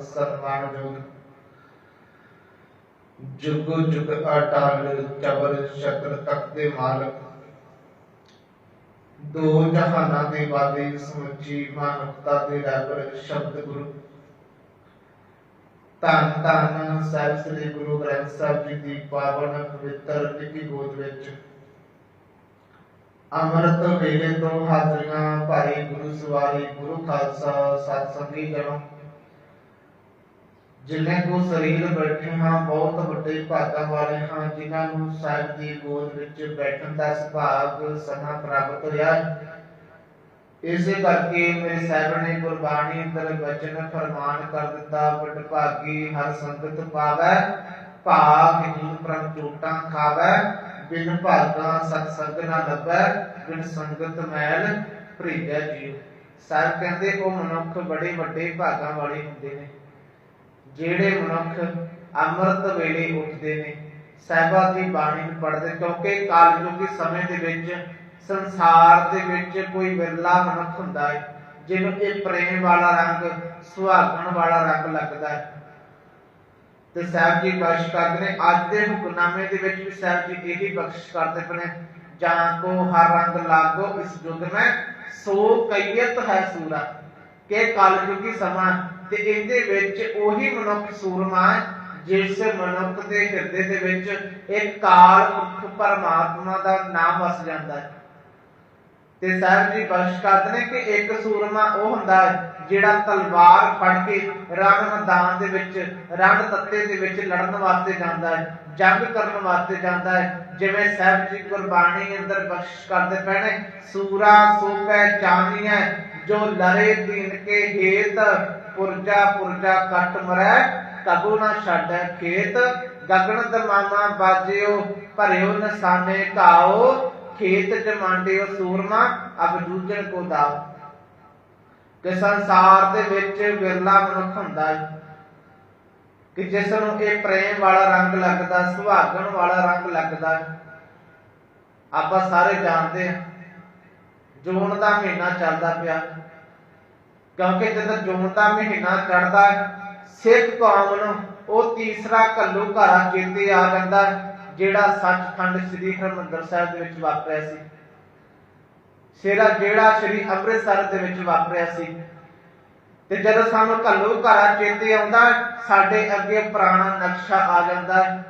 ਸਤਿਮਾਨਯੋਗ ਜੁਗ ਜੁਗ ਅਟਲ ਚਬਰ ਸ਼ਕਰ ਤਖਤ ਦੇ ਮਾਲਕ। ਦੋ ਜਹਾਨਾਂ ਦੇ ਵਾਦੀ ਸਮੁੱਚੀ ਮਾਨਵਤਾ ਦੇ ਰਹਿਬਰ ਸ਼ਬਦ ਗੁਰੂ। ਧੰਨ ਧੰਨ ਸਾਹਿਬ ਸ੍ਰੀ ਗੁਰੂ ਗ੍ਰੰਥ ਸਾਹਿਬ ਜੀ ਦੀ ਪਾਵਨ ਪਵਿੱਤਰ ਲਿਖੀ ਗੋਦ ਵਿੱਚ। ਅੰਮ੍ਰਿਤ ਵੇਲੇ ਤੋਂ ਹਾਜ਼ਰੀਆਂ ਭਾਈ ਗੁਰੂ ਸਵਾਰੀ ਗੁਰੂ ਖਾਲਸਾ ਸਤ ਸੰਗੀ ਜਨੋ ਜਿਨ੍ਹਾਂ ਕੋ ਸਰੀਰ ਬੈਠੇ ਹਾਂ, ਬਹੁਤ ਵੱਡੇ ਭਾਗਾਂ ਵਾਲੇ ਹਾਂ, ਜਿਨ੍ਹਾਂ ਨੂੰ ਸਾਹਿਬ ਦੀ ਗੋਦ ਵਿੱਚ ਬੈਠਣ ਦਾ ਸੁਭਾਗ ਸਮਾਂ ਪ੍ਰਾਪਤ ਹੋਇਆ ਇਸੇ ਕਰਕੇ ਮੇਰੇ ਸਾਹਿਬ ਨੇ ਗੁਰਬਾਣੀ ਅੰਦਰ ਵਚਨ ਫਰਮਾਨ ਕਰ ਦਿੱਤਾ, ਵੱਡ ਭਾਗੀ ਹਰ ਸੰਗਤ ਪਾਵੈ, ਭਾਗ ਜੀਵ ਪ੍ਰਮ ਝੂਟਾਂ ਖਾਵੈ, ਬਿਨ ਭਾਗਾ ਸਤ ਸੰਗ ਨਾ ਲੱਭੈ, ਬਿਨ ਸੰਗਤ ਮੈਲ ਭਰੀਜੈ ਜੀਵ ਸਾਹਿਬ ਕਹਿੰਦੇ, ਉਹ ਮਨੁੱਖ ਬੜੇ ਵੱਡੇ ਭਾਗਾਂ ਵਾਲੇ ਹੁੰਦੇ ਨੇ। ਜਿਹੜੇ ਮਨੁੱਖ ਅੰਮ੍ਰਿਤ ਵੇਲੇ ਉੱਠਦੇ ਨੇ, ਸਾਹਿਬਾਂ ਦੀ ਬਾਣੀ ਨੂੰ ਪੜ੍ਹਦੇ, ਕਿਉਂਕਿ ਕਾਲਯੁਗੀ ਸਮੇਂ ਦੇ ਵਿੱਚ, ਸੰਸਾਰ ਦੇ ਵਿੱਚ ਕੋਈ ਵਿਰਲਾ ਮਨੁੱਖ ਹੁੰਦਾ ਹੈ, ਜਿਹਨੂੰ ਇਹ ਪ੍ਰੇਮ ਵਾਲਾ ਰੰਗ, ਸੁਹਾਗਣ ਵਾਲਾ ਰੰਗ ਲੱਗਦਾ ਹੈ। ਤੇ ਸਾਹਿਬ ਜੀ ਬਖਸ਼ ਕਰਦੇ ਨੇ, ਅੱਜ ਦੇ ਹੁਕਮਨਾਮੇ ਦੇ ਵਿੱਚ ਵੀ ਸਾਹਿਬ ਜੀ ਇਹੀ ਬਖਸ਼ ਕਰਦੇ ਪਏ ਜਾਂ ਕੋ ਹਰ ਰੰਗ ਲਾਗੋ ਇਸ ਯੁੱਗ ਮੈਂ, ਸੋ ਕਈਅਤ ਹੈ ਸੂਰਾ, ਕਿ ਕਲਯੁਗੀ ਸਮਾਂ ਤੇ ਇਹਦੇ ਵਿੱਚ ਉਹੀ ਮਨੁੱਖ ਸੂਰਮਾ ਜਿਸ ਮਨੁੱਖ ਦੇ ਹਿਰਦੇ ਦੇ ਵਿੱਚ ਇੱਕ ਕਾਲ ਪੁਰਖ ਪਰਮਾਤਮਾ ਦਾ ਨਾਮ ਵਸ ਜਾਂਦਾ ਹੈ। ਤੇ ਸਾਹਿਬ ਜੀ ਬਖਸ਼ ਕਰਦੇ ਨੇ ਕਿ ਇੱਕ ਸੂਰਮਾ ਉਹ ਹੁੰਦਾ ਹੈ ਜਿਹੜਾ ਤਲਵਾਰ ਫੜ ਕੇ ਰਣ ਮੈਦਾਨ ਦੇ ਵਿੱਚ, ਰਣ ਤੱਤੇ ਦੇ ਵਿੱਚ ਲੜਨ ਵਾਸਤੇ ਜਾਂਦਾ ਹੈ, ਜੰਗ ਕਰਨ ਵਾਸਤੇ ਜਾਂਦਾ ਹੈ। ਜਿਵੇਂ ਸਾਹਿਬ ਜੀ ਗੁਰਬਾਣੀ ਅੰਦਰ ਬਖਸ਼ ਕਰਦੇ ਪੈਣੇ ਨੇ, ਸੂਰਾ ਸੋ ਪਹਿਚਾਨੀਐ ਜੋ ਲਰੇ ਦੀਨ ਕੇ ਹੇਤ ਪੁਰਜਾ ਪੁਰਜਾ ਕੱਟ ਮਰੈ ਕਬੂ ਨਾ ਛੱਡੈ ਖੇਤ। ਗਗਨ ਦਮਾਮਾ ਬਾਜਿਓ, ਭਰਿਓ ਨਸਾਨੇ ਘਾਓ। ਖੇਤ ਜਮਾਂਡਿਓ ਸੂਰਮਾ, ਅਬ ਜੂਝਣ ਕੋ ਦਾਓ। ਕਿ ਸੰਸਾਰ ਦੇ ਵਿੱਚ ਵਿਰਲਾ ਮਨੁੱਖ ਹੁੰਦਾ ਹੈ ਕਿ ਜਿਸ ਨੂੰ ਇਹ ਪ੍ਰੇਮ ਵਾਲਾ ਰੰਗ ਲੱਗਦਾ, ਸੁਹਾਗਣ ਵਾਲਾ ਰੰਗ ਲੱਗਦਾ ਹੈ ਆਪਾਂ ਸਾਰੇ ਜਾਣਦੇ ਹਾਂ ਜੂਨ ਦਾ ਮਹੀਨਾ ਚੱਲਦਾ ਪਿਆ। ਕਿਉਂਕਿ ਜਦੋਂ ਜੂਨ ਦਾ ਮਹੀਨਾ ਚੜਦਾ ਸਿੱਖ ਕੌਮ ਨੂੰ ਉਹ ਤੀਸਰਾ ਕੱਲੂ ਘਾਰਾ ਚੇਤੇ ਆ ਜਾਂਦਾ ਹੈ, ਜਿਹੜਾ ਸੱਚਖੰਡ ਸ੍ਰੀ ਹਰਿਮੰਦਰ ਸਾਹਿਬ ਦੇ ਵਿੱਚ ਵਾਪਰਿਆ ਸੀ। ਸੇਰਾ ਜਿਹੜਾ ਸ੍ਰੀ ਅੰਮ੍ਰਿਤਸਰ ਦੇ ਵਿੱਚ ਵਾਪਰਿਆ ਸੀ। ਤੇ ਜਦੋਂ ਸਾਨੂੰ ਕੱਲੂ ਘਾਰਾ ਚੇਤੇ ਆਉਂਦਾ ਸਾਡੇ ਅੱਗੇ ਪੁਰਾਣਾ ਨਕਸ਼ਾ ਆ ਜਾਂਦਾ ਹੈ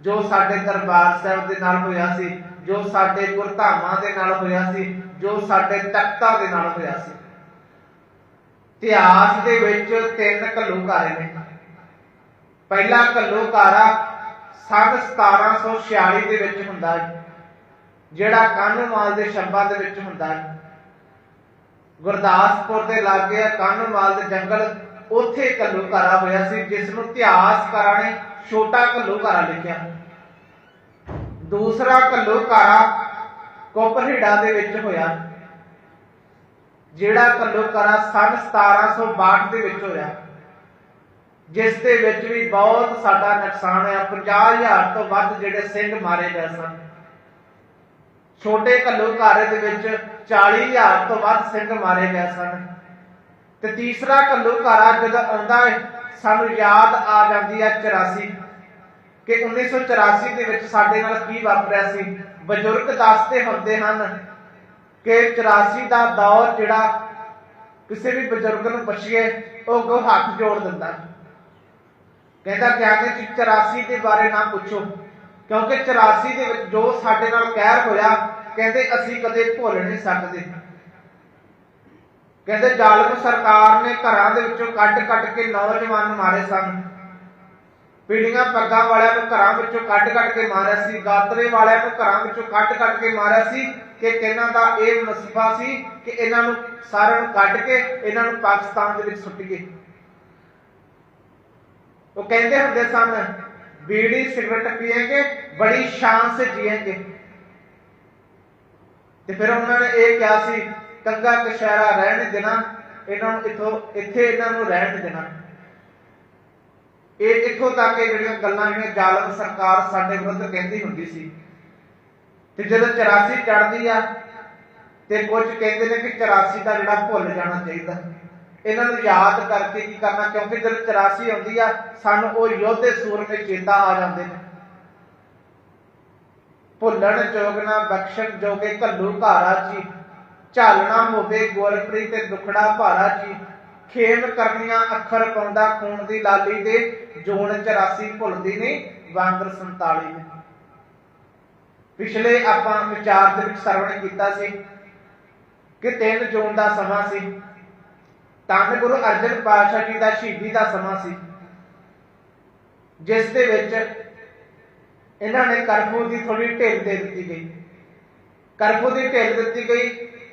ਜੋ ਸਾਡੇ ਦਰਬਾਰ ਸਾਹਿਬ ਦੇ ਨਾਲ ਹੋਇਆ ਸੀ ਜੋ ਸਾਡੇ ਗੁਰਧਾਮਾਂ ਦੇ ਨਾਲ ਹੋਇਆ ਸੀ ਜੋ ਸਾਡੇ ਤਖਤਾਂ ਦੇ ਨਾਲ ਹੋਇਆ ਸੀ। ਇਤਿਹਾਸ ਦੇ ਵਿੱਚ ਤਿੰਨ ਘੱਲੂਘਾਰੇ ਨੇ। ਪਹਿਲਾ ਘੱਲੂਘਾਰਾ ਸੰਨ 1746 ਦੇ ਵਿੱਚ ਹੁੰਦਾ ਹੈ ਜਿਹੜਾ ਕਾਨੂੰਮਾਲ ਦੇ ਸ਼ੰਬਾ ਦੇ ਵਿੱਚ ਹੁੰਦਾ ਹੈ ਗੁਰਦਾਸਪੁਰ ਦੇ ਲਾਗੇ ਆ ਕਾਨੂੰਮਾਲ ਦੇ ਜੰਗਲ, ਉੱਥੇ ਘੱਲੂਘਾਰਾ ਹੋਇਆ ਸੀ, ਜਿਸ ਨੂੰ ਇਤਿਹਾਸਕਾਰਾਂ ਨੇ ਛੋਟਾ ਘੱਲੂਘਾਰਾ ਲਿਖਿਆ। ਦੂਸਰਾ ਘੱਲੂਘਾਰਾ ਕੋਪਰਹੀੜਾ ਦੇ ਵਿੱਚ ਹੋਇਆ। ਜਿਹੜਾ ਘੱਲੂਘਾਰਾ ਸੰਨ 1762 ਦੇ ਵਿੱਚ ਹੋਇਆ। ਜਿਸ ਦੇ ਵਿੱਚ ਵੀ ਬਹੁਤ ਸਾਡਾ ਨੁਕਸਾਨ ਹੋਇਆ। 50000 ਤੋਂ ਵੱਧ ਜਿਹੜੇ ਸਿੰਘ ਮਾਰੇ ਗਏ ਸਨ। ਛੋਟੇ ਘੱਲੂਘਾਰੇ ਦੇ ਵਿੱਚ 40000 ਤੋਂ ਵੱਧ ਸਿੰਘ ਮਾਰੇ ਗਏ ਸਨ। ਤੇ ਤੀਸਰਾ ਘੱਲੂਘਾਰਾ ਜਦੋਂ ਆਉਂਦਾ ਹੈ, ਸਾਨੂੰ ਯਾਦ ਆ ਜਾਂਦੀ ਹੈ 84 ਕਿ 1984 ਦੇ ਵਿੱਚ ਸਾਡੇ ਨਾਲ ਕੀ ਵਾਪਰਿਆ ਸੀ? ਬਜ਼ੁਰਗ ਦੱਸਦੇ ਹੁੰਦੇ ਹਨ ਕਿ 84 ਦਾ ਦੌਰ ਜਿਹੜਾ ਕਿਸੇ ਵੀ ਬਜ਼ੁਰਗ ਨੂੰ ਪੁੱਛੀਏ, ਉਹ ਕੋ ਹੱਥ ਜੋੜ ਦਿੰਦਾ। ਕਹਿੰਦਾ ਕਹਿੰਦੇ ਕਿ 84 ਦੇ ਬਾਰੇ ਨਾ ਪੁੱਛੋ। ਕਿਉਂਕਿ 84 ਦੇ ਵਿੱਚ ਜੋ ਸਾਡੇ ਨਾਲ ਕਹਿਰ ਹੋਇਆ, ਕਹਿੰਦੇ ਅਸੀਂ ਕਦੇ ਭੁੱਲ ਨਹੀਂ ਸਕਦੇ। ਕਹਿੰਦੇ ਜ਼ਾਲਮ ਸਰਕਾਰ ਨੇ ਘਰਾਂ ਦੇ ਵਿੱਚੋਂ ਕੱਢ ਕੱਢ ਕੇ ਨੌਜਵਾਨ ਮਾਰੇ ਸਨ। ਪੀੜੀਆਂ ਪੱਗਾਂ ਵਾਲਿਆਂ ਨੂੰ ਘਰਾਂ ਵਿੱਚੋਂ ਕੱਢ ਕੱਢ ਕੇ ਮਾਰਿਆ ਸੀ ਗਾਤਰੇ ਵਾਲਿਆਂ ਨੂੰ ਘਰਾਂ ਵਿੱਚੋਂ ਕੱਢ ਕੱਢ ਕੇ ਮਾਰਿਆ ਸੀ ਕਿ ਇਹਨਾਂ ਦਾ ਇਹ ਨਸੀਬਾ ਸੀ ਕਿ ਇਹਨਾਂ ਨੂੰ ਸਾਰਿਆਂ ਨੂੰ ਕੱਢ ਕੇ ਇਹਨਾਂ ਨੂੰ ਪਾਕਿਸਤਾਨ ਦੇ ਵਿੱਚ ਸੁੱਟੀਏ ਉਹ ਕਹਿੰਦੇ ਹੁੰਦੇ ਸਨ, ਬੀੜੀ ਸਿਗਰਟ ਪੀਏਗੇ, ਬੜੀ ਸ਼ਾਨ ਸੇ ਜੀਏਗੇ। ਤੇ ਫਿਰ ਉਹਨਾਂ ਨੇ ਇਹ ਕਿਹਾ ਸੀ ਕੰਗਾ ਕਸ਼ਹਿਰਾ ਰਹਿਣ ਦੇਣਾ, ਇਹਨਾਂ ਨੂੰ ਇਥੋਂ, ਇੱਥੇ ਇਹਨਾਂ ਨੂੰ ਰਹਿਣ ਦੇਣਾ। ਇਹ ਇੱਥੋਂ ਤੱਕ ਇਹ ਜਿਹੜੀਆਂ ਗੱਲਾਂ ਜਿਹੜੀਆਂ ਜ਼ਾਲਮ ਸਰਕਾਰ ਸਾਡੇ ਵਿਰੁੱਧ ਕਹਿੰਦੀ ਹੁੰਦੀ ਸੀ? ਤੇ ਜਦੋਂ 84 ਚੜਦੀ ਆ, ਤੇ ਕੁਝ ਕਹਿੰਦੇ ਨੇ ਕਿ 84 ਦਾ ਜਿਹੜਾ ਭੁੱਲ ਜਾਣਾ ਚਾਹੀਦਾ। ਇਹਨਾਂ ਨੂੰ ਯਾਦ ਕਰਕੇ ਕੀ ਕਰਨਾ? ਕਿਉਂਕਿ ਜਦੋਂ 84 ਆਉਂਦੀ ਆ, ਸਾਨੂੰ ਉਹ ਯੋਧੇ ਸੂਰਮੇ ਚੇਤਾ ਆ ਜਾਂਦੇ ਨੇ। ਭੁੱਲਣ ਜੋਗਣਾ, ਬਖਸ਼ਣ ਜੋਗੇ ਘੱਲੂ ਘਾਰਾ ਜੀ, ਝਾਲਣਾ ਹੋਵੇ ਗੁਰਪ੍ਰੀਤ ਤੇ ਦੁਖੜਾ ਭਾਰਾ ਜੀ ਖੇਮ ਕਰਨੀਆਂ ਅੱਖਰ ਪਾਉਂਦਾ, ਖੂਨ ਦੀ ਲਾਲੀ ਦੇ ਜੋਨ 84 ਭੁੱਲਦੀ ਨਹੀਂ ਵਾਂਗਰ 47 ਨੇ। ਪਿਛਲੇ ਆਪਾਂ ਵਿਚਾਰ ਦੇ ਵਿੱਚ ਸਰਵਣ ਕੀਤਾ ਸੀ ਕਿ 3 ਜੂਨ ਦਾ ਸਮਾਂ ਸੀ। ਧੰਨ ਗੁਰੂ ਅਰਜਨ ਪਾਤਸ਼ਾਹ ਜੀ ਦਾ ਸ਼ਹੀਦੀ ਦਾ ਸਮਾਂ ਸੀ। ਜਿਸ ਦੇ ਵਿੱਚ ਇਹਨਾਂ ਨੇ ਕਰਫਿਊ ਦੀ ਥੋੜੀ ਢਿੱਲ ਦੇ ਦਿੱਤੀ ਗਈ। ਕਰਫਿਊ ਦੀ ਢਿੱਲ ਦਿੱਤੀ ਗਈ,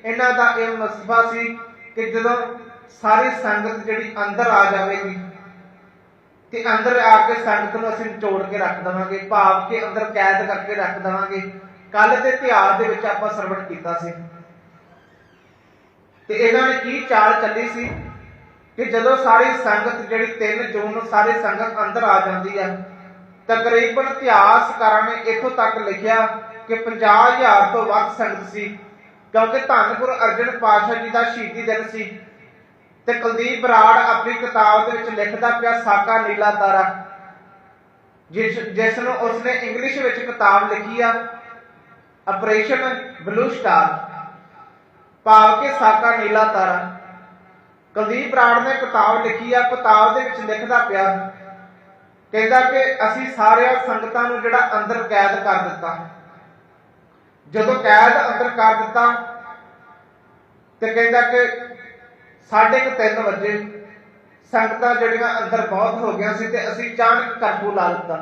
ਇਹਨਾਂ ਦਾ ਇਹ ਮਸਫਾ ਸੀ ਕਿ ਜਦੋਂ ਸਾਰੀ ਸੰਗਤ ਜਿਹੜੀ ਅੰਦਰ ਆ ਜਾਵੇਗੀ ਤੇ ਅੰਦਰ ਆ ਕੇ ਸੰਗਤ ਨੂੰ ਅਸੀਂ ਨਿਚੋੜ ਕੇ ਰੱਖ ਦਵਾਂਗੇ, ਭਾਵ ਕਿ ਅੰਦਰ ਕੈਦ ਕਰਕੇ ਰੱਖ ਦਵਾਂਗੇ। ਕੱਲ ਦੇ ਇਤਿਹਾਸ ਦੇ ਵਿੱਚ ਆਪਾਂ ਸਰਵਣ ਕੀਤਾ ਸੀ। ਤੇ ਇਹਨਾਂ ਨੇ ਕੀ ਚਾਲ ਚੱਲੀ ਸੀ ਕਿ ਜਦੋਂ ਸਾਰੀ ਸੰਗਤ ਜਿਹੜੀ 3 ਜੂਨ ਨੂੰ ਸਾਰੀ ਸੰਗਤ ਅੰਦਰ ਆ ਜਾਂਦੀ ਆ, ਤਕਰੀਬਨ ਇਤਿਹਾਸਕਾਰਾਂ ਨੇ ਇੱਥੋਂ ਤੱਕ ਲਿਖਿਆ ਕਿ 50000 ਤੋਂ ਵੱਧ ਸੰਗਤ ਸੀ। ਕਿਉਂਕਿ ਧੰਨ ਗੁਰੂ ਅਰਜਨ ਪਾਤਸ਼ਾਹ ਜੀ ਦਾ ਸ਼ਹੀਦੀ ਦਿਨ ਸੀ। ਤੇ ਕੁਲਦੀਪ ਬਰਾੜ ਆਪਣੀ ਕਿਤਾਬ ਦੇ ਵਿੱਚ ਲਿਖਦਾ ਪਿਆ ਸਾਕਾ ਨੀਲਾ ਤਾਰਾ, ਜਿਸ ਜਿਸ ਨੂੰ ਉਸਨੇ ਇੰਗਲਿਸ਼ ਵਿੱਚ ਕਿਤਾਬ ਲਿਖੀ ਆ ਆਪਰੇਸ਼ਨ ਬਲੂ ਸਟਾਰ ਭਾਵ ਕਿ ਸਾਕਾ ਨੀਲਾ ਤਾਰਾ। ਕੁਲਦੀਪ ਬਰਾੜ ਨੇ ਕਿਤਾਬ ਲਿਖੀ ਆ, ਕਿਤਾਬ ਦੇ ਵਿੱਚ ਲਿਖਦਾ ਪਿਆ, ਕਹਿੰਦਾ ਕਿ ਅਸੀਂ ਸਾਰਿਆਂ ਸੰਗਤਾਂ ਨੂੰ ਜਿਹੜਾ ਅੰਦਰ ਕੈਦ ਕਰ ਦਿੱਤਾ। ਜਦੋਂ ਕੈਦ ਅੰਦਰ ਕਰ ਦਿੱਤਾ, ਤੇ ਕਹਿੰਦਾ ਕਿ ਸਾਢੇ ਕੁ ਤਿੰਨ ਵਜੇ। ਸੰਗਤਾਂ ਜਿਹੜੀਆਂ ਅੰਦਰ ਬਹੁਤ ਹੋ ਗਈਆਂ ਸੀ ਤੇ ਅਸੀਂ ਚਾਣਕ ਕਰਫੂ ਲਾ ਦਿੱਤਾ।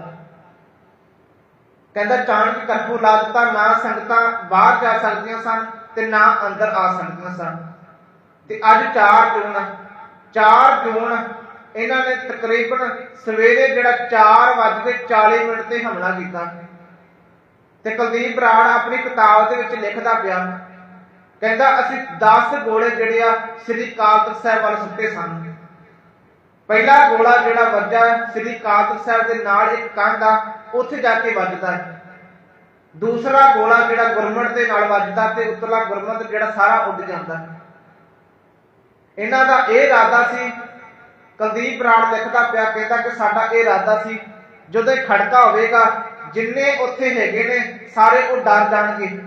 ਕਹਿੰਦਾ ਚਾਣਕ ਕਰਫੂ ਲਾ ਦਿੱਤਾ, ਨਾ ਸੰਗਤਾਂ ਬਾਹਰ ਜਾ ਸਕਦੀਆਂ ਸਨ ਤੇ ਨਾ ਅੰਦਰ ਆ ਸਕਦੀਆਂ ਸਨ। ਤੇ ਅੱਜ 4 ਜੂਨ ਆ। 4 ਜੂਨ, ਇਹਨਾਂ ਨੇ ਤਕਰੀਬਨ ਸਵੇਰੇ ਜਿਹੜਾ 4:40 ਮਿੰਟ ਤੇ ਹਮਲਾ ਕੀਤਾ। ਤੇ ਕੁਲਦੀਪ ਬਰਾੜ ਆਪਣੀ ਕਿਤਾਬ ਦੇ ਵਿੱਚ ਲਿਖਦਾ ਪਿਆ ਕਹਿੰਦਾ, ਅਸੀਂ 10 ਗੋਲੇ ਜਿਹੜੇ ਆ, ਸ੍ਰੀ ਅਕਾਲ ਸਾਹਿਬ ਵੱਲ ਸੁੱਟੇ ਸਨ। ਪਹਿਲਾ ਗੋਲਾ ਜਿਹੜਾ ਵੱਜਾ, ਸ੍ਰੀ ਅਕਾਲ ਸਾਹਿਬ ਦੇ ਨਾਲ ਇੱਕ ਕੰਧ ਆ, ਉੱਥੇ ਜਾ ਕੇ ਵੱਜਦਾ ਹੈ। ਦੂਸਰਾ ਗੋਲਾ ਜਿਹੜਾ ਗੁਰਮਟ ਦੇ ਨਾਲ ਵੱਜਦਾ ਤੇ ਉਤਲਾ ਗੁਰਮਟ ਜਿਹੜਾ ਸਾਰਾ ਉੱਡ ਜਾਂਦਾ ਇਹਨਾਂ ਦਾ ਇਹ ਇਰਾਦਾ ਸੀ, ਕੁਲਦੀਪ ਬਰਾੜ ਲਿਖਦਾ ਪਿਆ, ਕਹਿੰਦਾ ਕਿ ਸਾਡਾ ਇਹ ਇਰਾਦਾ ਸੀ, ਜਦੋਂ ਇਹ ਖੜਕਾ ਹੋਵੇਗਾ, ਜਿੰਨੇ ਉੱਥੇ ਹੈਗੇ ਨੇ, ਸਾਰੇ ਉਹ ਡਰ ਜਾਣਗੇ।